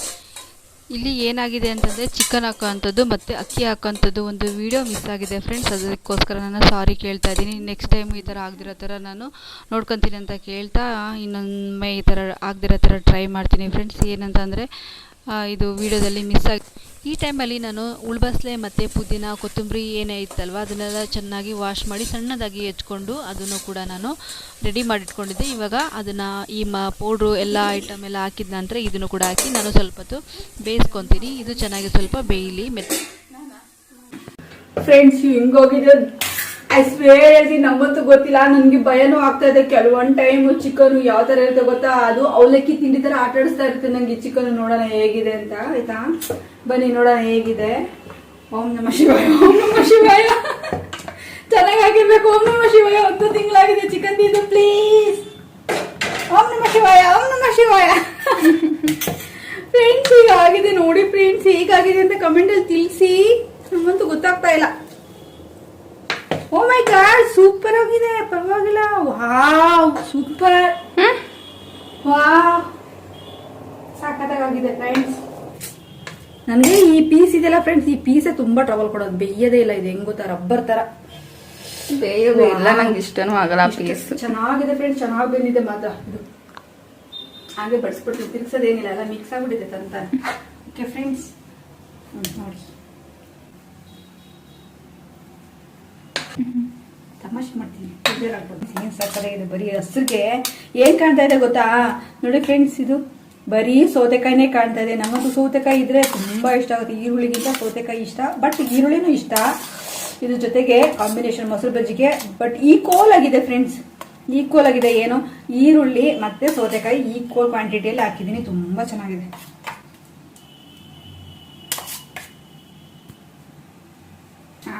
ಇಲ್ಲಿ ಏನಾಗಿದೆ ಅಂತಂದರೆ ಚಿಕನ್ ಹಾಕೋವಂಥದ್ದು ಮತ್ತು ಅಕ್ಕಿ ಹಾಕೋವಂಥದ್ದು ಒಂದು ವೀಡಿಯೋ ಮಿಸ್ ಆಗಿದೆ ಫ್ರೆಂಡ್ಸ್ ಅದಕ್ಕೋಸ್ಕರ ನಾನು ಸಾರಿ ಕೇಳ್ತಾ ಇದ್ದೀನಿ. ನೆಕ್ಸ್ಟ್ ಟೈಮ್ ಈ ಥರ ಆಗದಿರೋ ಥರ ನಾನು ನೋಡ್ಕೊತೀನಿ ಅಂತ ಕೇಳ್ತಾ ಇನ್ನೊಮ್ಮೆ ಈ ಥರ ಆಗದಿರೋ ಥರ ಟ್ರೈ ಮಾಡ್ತೀನಿ ಫ್ರೆಂಡ್ಸ್ ಏನಂತಂದರೆ ಇದು ವಿಡಿಯೋದಲ್ಲಿ ಮಿಸ್ ಆಗಿ ಈ ಟೈಮಲ್ಲಿ ನಾನು ಉಳ್ಬಸ್ಲೆ ಮತ್ತು ಪುದೀನ, ಕೊತ್ತಂಬರಿ ಏನೇ ಇತ್ತಲ್ವ, ಅದನ್ನೆಲ್ಲ ಚೆನ್ನಾಗಿ ವಾಶ್ ಮಾಡಿ ಸಣ್ಣದಾಗಿ ಹೆಚ್ಕೊಂಡು ಅದನ್ನು ಕೂಡ ನಾನು ರೆಡಿ ಮಾಡಿಟ್ಕೊಂಡಿದ್ದೆ. ಇವಾಗ ಅದನ್ನು ಈ ಮ ಪೌಡ್ರು ಎಲ್ಲ ಐಟಮ್ ಎಲ್ಲ ಹಾಕಿದ ನಂತರ ಇದನ್ನು ಕೂಡ ಹಾಕಿ ನಾನು ಸ್ವಲ್ಪ ಹೊತ್ತು ಬೇಯಿಸ್ಕೊತೀನಿ. ಇದು ಚೆನ್ನಾಗಿ ಸ್ವಲ್ಪ ಬೇಯಲಿ ಮೆತ್ತ ಫ್ರೆಂಡ್ಸ್ ಹಿಂಗೋಗಿದೆ ಐ ಸ್ವೇರ್ ಹೇಳ್ತೀನಿ ಗೊತ್ತಿಲ್ಲ, ನನ್ಗೆ ಭಯನೂ ಆಗ್ತಾ ಇದೆ. ಕೆಲವೊಂದ್ ಟೈಮ್ ಚಿಕನ್ ಯಾವ ತರ ಇರುತ್ತೆ ಗೊತ್ತಾ? ಅದು ಅವಲಕ್ಕಿ ತಿಂಡಿ ತರ ಆಟ ಆಡಿಸ್ತಾ ಇರುತ್ತೆ ನಂಗೆ ಚಿಕನ್ ನೋಡೋಣ ಹೇಗಿದೆ ಅಂತ, ಆಯ್ತಾ? ಬನ್ನಿ, ನೋಡೋಣ ಹೇಗಿದೆ. ಓಂ ನಮ ಶಿವಾಯ, ಓಂ ನಮ ಶಿವಾಯ. ಚೆನ್ನಾಗಿರ್ಬೇಕು ಓಂ ನಮ ಶಿವಾಯ, ಹತ್ತು ತಿಂಗಳಾಗಿದೆ ಚಿಕನ್ ತಿಂದು ಪ್ಲೀಸ್ ಓಂ ನಮ ಶಿವಾಯ, ಓಂ ನಮ ಶಿವಾಯ. ಫ್ರೆಂಡ್ಸ್ ಈಗ ಆಗಿದೆ ನೋಡಿ ಫ್ರೆಂಡ್ಸ್ ಹೇಗಾಗಿದೆ ಅಂತ ಕಮೆಂಟ್ ಅಲ್ಲಿ ತಿಳಿಸಿ. ನಮ್ಮಂತೂ ಗೊತ್ತಾಗ್ತಾ ಇಲ್ಲ. ಓ ಮೈ ಗಾಡ್ ಸೂಪರ್ ಆಗಿದೆ ಪರವಾಗಿಲ್ಲ. ವಾವ್ ಸೂಪರ್ ವಾವ್ ಸಾಕತ್ತಾಗಿದೆ ಫ್ರೆಂಡ್ಸ್ ನನಗೆ ಈ ಪೀಸ್ ಇದೆಲ್ಲ ಫ್ರೆಂಡ್ಸ್ ಈ ಪೀಸೆ ತುಂಬಾ ಟ್ರಬಲ್ ಕೊಡೋದು. ಬೇಯದೇ ಇಲ್ಲ ಇದು ಹೆಂಗ್ ಗೊತ್ತಾ ರಬ್ಬರ್ ತರ. ಬೇಯೋದೇ ಇಲ್ಲ ನಂಗೆ ಇಷ್ಟನೂ ಆಗಲ್ಲ ಪೀಸ್ ಚೆನ್ನಾಗಿದೆ ಫ್ರೆಂಡ್ಸ್ ಚೆನ್ನಾಗಿ ಬಂದಿದೆ ಮಾತ್ರ ಇದು. ಹಾಗೆ ಬಡಿಸ್ಬಿಟ್ಟು ತಿರ್ಗ್ಸೋದೇನಿಲ್ಲ ಎಲ್ಲ ಮಿಕ್ಸ್ ಆಗ್ಬಿಟ್ಟಿದೆ ತಂತ ಓಕೆ ಫ್ರೆಂಡ್ಸ್ ನೋಡಿ. ತಮಾಷೆ ಮಾಡ್ತೀನಿ ಏನು ಇದೆ ಬರೀ ಹಸ್ರಿಗೆ ಏನ್ ಕಾಣ್ತಾ ಇದೆ ಗೊತ್ತಾ? ನೋಡಿ ಫ್ರೆಂಡ್ಸ್ ಇದು ಬರೀ ಸೌತೆಕಾಯಿನೇ ಕಾಣ್ತಾ ಇದೆ. ನಮಗೂ ಸೌತೆಕಾಯಿ ಇದ್ರೆ ತುಂಬಾ ಇಷ್ಟ ಆಗುತ್ತೆ. ಈರುಳ್ಳಿಗಿಂತ ಸೌತೆಕಾಯಿ ಇಷ್ಟ ಬಟ್ ಈರುಳ್ಳಿನೂ ಇಷ್ಟ. ಇದ್ರ ಜೊತೆಗೆ ಕಾಂಬಿನೇಷನ್ ಮೊಸರು ಬಜ್ಜಿಗೆ ಬಟ್ ಈಕ್ವಲ್ ಆಗಿದೆ ಫ್ರೆಂಡ್ಸ್ ಈಕ್ವಲ್ ಆಗಿದೆ ಏನು? ಈರುಳ್ಳಿ ಮತ್ತೆ ಸೌತೆಕಾಯಿ ಈಕ್ವಲ್ ಕ್ವಾಂಟಿಟಿಯಲ್ಲಿ ಹಾಕಿದ್ದೀನಿ. ತುಂಬಾ ಚೆನ್ನಾಗಿದೆ ಹಾ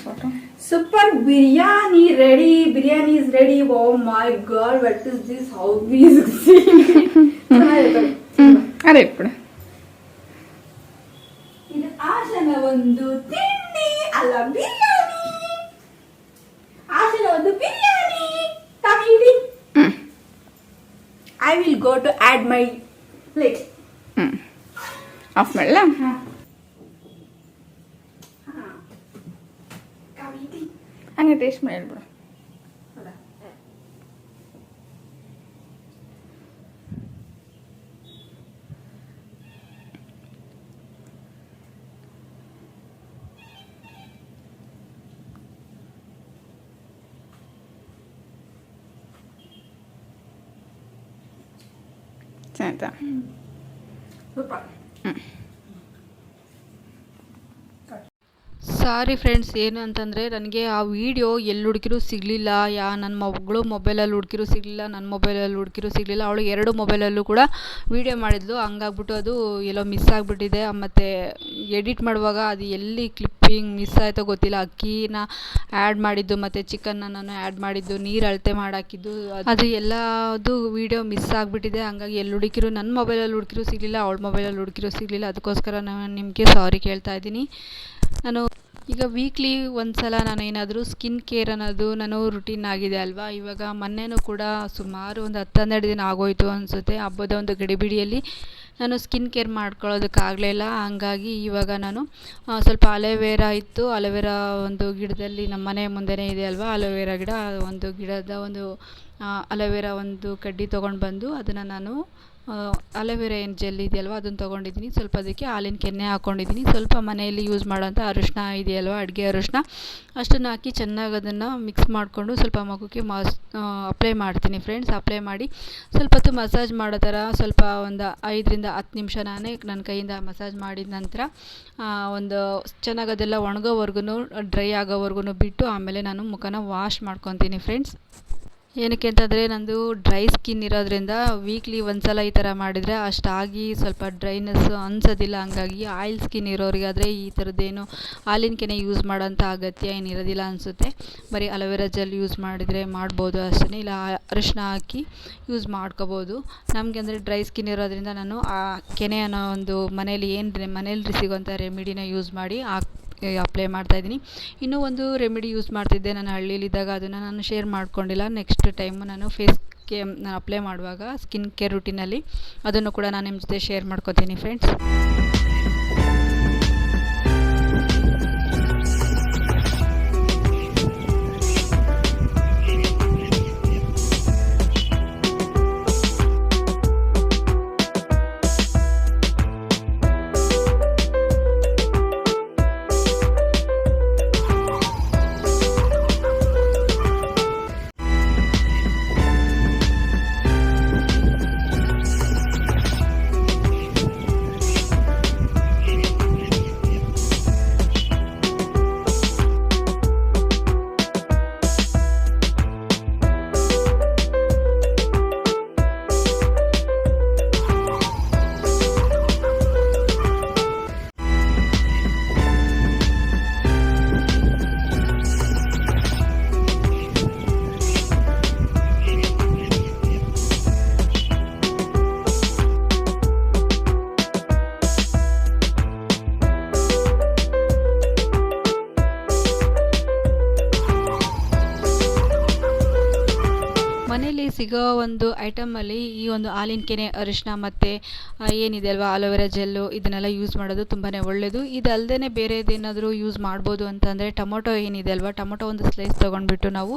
photo super biryani ready biryani is ready oh my god what is this how is ಅದೇ ಇಟ್ಬಿಡು ಇದು ಆಶನ ಒಂದು ತಿಂಡಿ ಅಲ್ಲ ಬಿರಿಯಾನಿ ಆಶನ ಒಂದು ಬಿರಿಯಾನಿ ತಮಿಳಿ ಹ್ಮ್ I will go to add my plate hmm off ಮಾಡಲ ಹಂಗೆ ಟೇಸ್ಟ್ ಮಾಡಿ ಹೇಳ್ಬಿಡು ಚೆನ್ನಾಯ್ತಾ ಸೂಪರ್ ಸಾರಿ ಫ್ರೆಂಡ್ಸ್, ಏನು ಅಂತಂದರೆ ನನಗೆ ಆ ವಿಡಿಯೋ ಎಲ್ಲಿ ಹುಡುಕಿರೂ ಸಿಗಲಿಲ್ಲ. ಯಾ ನನ್ನ ಮಗಳು ಮೊಬೈಲಲ್ಲಿ ಹುಡುಕಿರೂ ಸಿಗಲಿಲ್ಲ ನನ್ನ ಮೊಬೈಲಲ್ಲಿ ಹುಡುಕಿರೂ ಸಿಗಲಿಲ್ಲ. ಅವಳು ಎರಡು ಮೊಬೈಲಲ್ಲೂ ಕೂಡ ವಿಡಿಯೋ ಮಾಡಿದ್ಲು. ಹಂಗಾಗ್ಬಿಟ್ಟು ಅದು ಎಲ್ಲೋ ಮಿಸ್ ಆಗಿಬಿಟ್ಟಿದೆ. ಮತ್ತು ಎಡಿಟ್ ಮಾಡುವಾಗ ಅದು ಎಲ್ಲಿ ಕ್ಲಿಪ್ಪಿಂಗ್ ಮಿಸ್ ಆಯಿತೋ ಗೊತ್ತಿಲ್ಲ. ಅಕ್ಕಿನ ಆ್ಯಡ್ ಮಾಡಿದ್ದು, ಮತ್ತು ಚಿಕನ್ನ ನಾನು ಆ್ಯಡ್ ಮಾಡಿದ್ದು, ನೀರು ಅಳತೆ ಮಾಡಾಕಿದ್ದು, ಅದು ಎಲ್ಲದು ವಿಡಿಯೋ ಮಿಸ್ ಆಗಿಬಿಟ್ಟಿದೆ. ಹಂಗಾಗಿ ಎಲ್ಲಿ ಹುಡುಕಿರು ನನ್ನ ಮೊಬೈಲಲ್ಲಿ ಹುಡುಕಿರೂ ಸಿಗಲಿಲ್ಲ, ಅವಳ ಮೊಬೈಲಲ್ಲಿ ಹುಡುಕಿರೂ ಸಿಗಲಿಲ್ಲ. ಅದಕ್ಕೋಸ್ಕರ ನಾನು ನಿಮಗೆ ಸಾರಿ ಕೇಳ್ತಾ ಇದ್ದೀನಿ. ನಾನು ಈಗ ವೀಕ್ಲಿ ಒಂದು ಸಲ ನಾನು ಏನಾದರೂ ಸ್ಕಿನ್ ಕೇರ್ ಅನ್ನೋದು ನಾನು ರುಟೀನ್ ಆಗಿದೆ ಅಲ್ವಾ? ಇವಾಗ ಮೊನ್ನೆನೂ ಕೂಡ ಸುಮಾರು ಒಂದು ಹತ್ತು ಹನ್ನೆರಡು ದಿನ ಆಗೋಯಿತು ಅನಿಸುತ್ತೆ. ಹಬ್ಬದ ಒಂದು ಗಡಿಬಿಡಿಯಲ್ಲಿ ನಾನು ಸ್ಕಿನ್ ಕೇರ್ ಮಾಡ್ಕೊಳ್ಳೋದಕ್ಕಾಗಲಿಲ್ಲ ಹಂಗಾಗಿ ಇವಾಗ ನಾನು ಸ್ವಲ್ಪ ಅಲೋವೆರಾ ಇತ್ತು. ಅಲೋವೆರಾ ಒಂದು ಗಿಡದಲ್ಲಿ ನಮ್ಮ ಮನೆ ಮುಂದೆನೇ ಇದೆ ಅಲ್ವಾ? ಅಲೋವೆರಾ ಗಿಡ ಒಂದು ಗಿಡದ ಒಂದು ಅಲೋವೆರಾ ಒಂದು ಕಡ್ಡಿ ತೊಗೊಂಡು ಬಂದು ಅದನ್ನು ನಾನು ಅಲೋವೆರಾ ಏನು ಜೆಲ್ ಇದೆಯಲ್ವ, ಅದನ್ನು ತೊಗೊಂಡಿದ್ದೀನಿ. ಸ್ವಲ್ಪ ಅದಕ್ಕೆ ಹಾಲಿನ ಕೆನ್ನೆ ಹಾಕ್ಕೊಂಡಿದ್ದೀನಿ ಸ್ವಲ್ಪ ಮನೆಯಲ್ಲಿ ಯೂಸ್ ಮಾಡೋಂಥ ಅರಿಶಿನ ಇದೆಯಲ್ವ, ಅಡುಗೆ ಅರಿಶಿನ ಅಷ್ಟನ್ನು ಹಾಕಿ ಚೆನ್ನಾಗಿ ಅದನ್ನು ಮಿಕ್ಸ್ ಮಾಡಿಕೊಂಡು ಸ್ವಲ್ಪ ಮಗುಕ್ಕೆ ಮಾಸ್ ಅಪ್ಲೈ ಮಾಡ್ತೀನಿ ಫ್ರೆಂಡ್ಸ್ ಅಪ್ಲೈ ಮಾಡಿ. ಸ್ವಲ್ಪ ಹೊತ್ತು ಮಸಾಜ್ ಮಾಡೋ ಥರ ಸ್ವಲ್ಪ ಒಂದು ಐದರಿಂದ ಹತ್ತು ನಿಮಿಷ ನಾನೇ ನನ್ನ ಕೈಯಿಂದ ಮಸಾಜ್ ಮಾಡಿದ ನಂತರ ಒಂದು ಚೆನ್ನಾಗಿ ಅದೆಲ್ಲ ಒಣಗೋವರೆಗೂ ಡ್ರೈ ಆಗೋವರೆಗೂ ಬಿಟ್ಟು ಆಮೇಲೆ ನಾನು ಮುಖನ ವಾಶ್ ಮಾಡ್ಕೊತೀನಿ ಫ್ರೆಂಡ್ಸ್ ಏನಕ್ಕೆ ಅಂತಂದರೆ ನಂದು ಡ್ರೈ ಸ್ಕಿನ್ ಇರೋದ್ರಿಂದ ವೀಕ್ಲಿ ಒಂದು ಸಲ ಈ ಥರ ಮಾಡಿದರೆ ಅಷ್ಟಾಗಿ ಸ್ವಲ್ಪ ಡ್ರೈನೆಸ್ ಅನ್ಸೋದಿಲ್ಲ. ಹಂಗಾಗಿ ಆಯಿಲ್ ಸ್ಕಿನ್ ಇರೋರಿಗಾದರೆ ಈ ಥರದ್ದೇನು ಹಾಲಿನ ಕೆನೆ ಯೂಸ್ ಮಾಡೋಂಥ ಅಗತ್ಯ ಏನಿರೋದಿಲ್ಲ ಅನಿಸುತ್ತೆ. ಬರೀ ಅಲೋವೆರಾ ಜೆಲ್ ಯೂಸ್ ಮಾಡಿದರೆ ಮಾಡ್ಬೋದು ಅಷ್ಟೇ ಇಲ್ಲ ಅರಿಶಿನ ಹಾಕಿ ಯೂಸ್ ಮಾಡ್ಕೋಬೋದು. ನಮಗೆ ಅಂದರೆ ಡ್ರೈ ಸ್ಕಿನ್ ಇರೋದ್ರಿಂದ ನಾನು ಆ ಕೆನೆ ಅನ್ನೋ ಒಂದು ಮನೇಲಿ ಏನು ಮನೇಲಿ ಸಿಗೋಂಥ ರೆಮಿಡಿನ ಯೂಸ್ ಮಾಡಿ ಹಾಕ್ ಅಪ್ಲೈ ಮಾಡ್ತಾ ಇದ್ದೀನಿ. ಇನ್ನೂ ಒಂದು ರೆಮಿಡಿ ಯೂಸ್ ಮಾಡ್ತಿದ್ದೆ ನಾನು ಹಳ್ಳಿಯಲ್ಲಿದ್ದಾಗ ಅದನ್ನು ನಾನು ಶೇರ್ ಮಾಡ್ಕೊಂಡಿಲ್ಲ. ನೆಕ್ಸ್ಟ್ ಟೈಮು ನಾನು ಫೇಸ್ ಕೇ ನಾನು ಅಪ್ಲೈ ಮಾಡುವಾಗ ಸ್ಕಿನ್ ಕೇರ್ ರುಟೀನಲ್ಲಿ ಅದನ್ನು ಕೂಡ ನಾನು ನಿಮ್ಮ ಜೊತೆ ಶೇರ್ ಮಾಡ್ಕೋತೀನಿ ಫ್ರೆಂಡ್ಸ್ ಸಿಗೋ ಒಂದು ಐಟಮಲ್ಲಿ ಈ ಒಂದು ಹಾಲಿನ ಕೆನೆ ಅರಿಶಿನ ಮತ್ತು ಏನಿದೆ ಅಲ್ವಾ ಆಲೋವೆರಾ ಜೆಲ್ಲು ಇದನ್ನೆಲ್ಲ ಯೂಸ್ ಮಾಡೋದು ತುಂಬಾ ಒಳ್ಳೆಯದು ಇದಲ್ಲದೇ ಬೇರೆದೇನಾದರೂ ಯೂಸ್ ಮಾಡ್ಬೋದು ಅಂತಂದರೆ ಟೊಮೊಟೊ ಏನಿದೆ ಅಲ್ವಾ, ಟೊಮೊಟೊ ಒಂದು ಸ್ಲೈಸ್ ತೊಗೊಂಡ್ಬಿಟ್ಟು ನಾವು,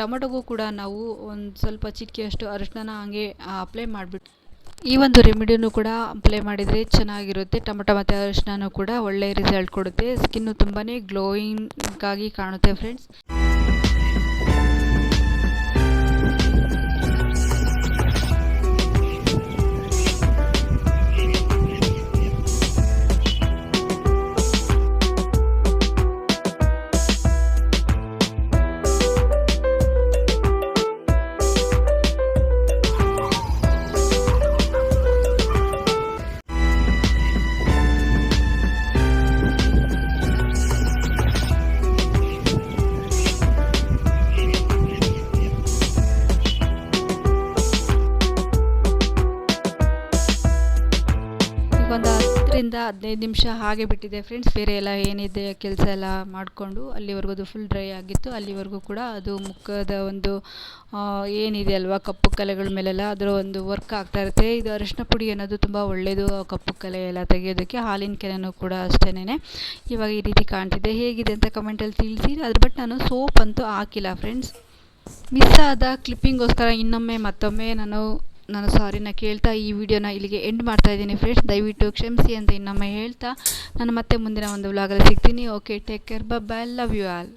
ಟೊಮೊಟೊಗೂ ಕೂಡ ನಾವು ಒಂದು ಸ್ವಲ್ಪ ಚಿಟಿಕೆಯಷ್ಟು ಅರಿಶಿನ ಹಾಗೆ ಅಪ್ಲೈ ಮಾಡಿಬಿಟ್ಟು, ಈ ಒಂದು ರೆಮಿಡಿನೂ ಕೂಡ ಅಪ್ಲೈ ಮಾಡಿದರೆ ಚೆನ್ನಾಗಿರುತ್ತೆ. ಟೊಮೊಟೊ ಮತ್ತು ಅರಿಶಿನೂ ಕೂಡ ಒಳ್ಳೆಯ ರಿಸಲ್ಟ್ ಕೊಡುತ್ತೆ. ಸ್ಕಿನ್ನು ತುಂಬಾ ಗ್ಲೋಯಿಂಗ್ ಆಗಿ ಕಾಣುತ್ತೆ ಫ್ರೆಂಡ್ಸ್ ಹದಿನೈದು ನಿಮಿಷ ಹಾಗೆ ಬಿಟ್ಟಿದೆ ಫ್ರೆಂಡ್ಸ್ ಬೇರೆ ಎಲ್ಲ ಏನಿದೆ, ಕೆಲಸ ಎಲ್ಲ ಮಾಡಿಕೊಂಡು ಅಲ್ಲಿವರೆಗೂ ಅದು ಫುಲ್ ಡ್ರೈ ಆಗಿತ್ತು. ಅಲ್ಲಿವರೆಗೂ ಕೂಡ ಅದು ಮುಖದ ಒಂದು ಏನಿದೆ ಅಲ್ವಾ, ಕಪ್ಪು ಕಲೆಗಳ ಮೇಲೆಲ್ಲ ಅದರ ಒಂದು ವರ್ಕ್ ಆಗ್ತಾ ಇರುತ್ತೆ. ಇದು ಅರಿಶಿನ ಪುಡಿ ಅನ್ನೋದು ತುಂಬ ಒಳ್ಳೆಯದು ಕಪ್ಪು ಕಲೆ ಎಲ್ಲ ತೆಗೆಯೋದಕ್ಕೆ. ಹಾಲಿನ ಕೆನೆನೂ ಕೂಡ ಅಷ್ಟೇನೆ ಇವಾಗ ಈ ರೀತಿ ಕಾಣ್ತಿದೆ. ಹೇಗಿದೆ ಅಂತ ಕಮೆಂಟಲ್ಲಿ ತಿಳಿಸಿ. ಅದ್ರ ಬಟ್ ನಾನು ಸೋಪ್ ಅಂತೂ ಹಾಕಿಲ್ಲ ಫ್ರೆಂಡ್ಸ್ ಮಿಸ್ ಆದ ಕ್ಲಿಪ್ಪಿಂಗೋಸ್ಕರ ಇನ್ನೊಮ್ಮೆ ಮತ್ತೊಮ್ಮೆ ನಾನು ನಾನು ಸಾರಿನ ಕೇಳ್ತಾ ಈ ವಿಡಿಯೋನ ಇಲ್ಲಿಗೆ ಎಂಡ್ ಮಾಡ್ತಾ ಇದ್ದೀನಿ ಫ್ರೆಂಡ್ಸ್ ದಯವಿಟ್ಟು ಕ್ಷಮಿಸಿ ಅಂತ ಇನ್ನೊಮ್ಮೆ ಹೇಳ್ತಾ ನಾನು ಮತ್ತೆ ಮುಂದಿನ ಒಂದು ವ್ಲಾಗಲ್ಲಿ ಸಿಗ್ತೀನಿ. Okay take care bye love you all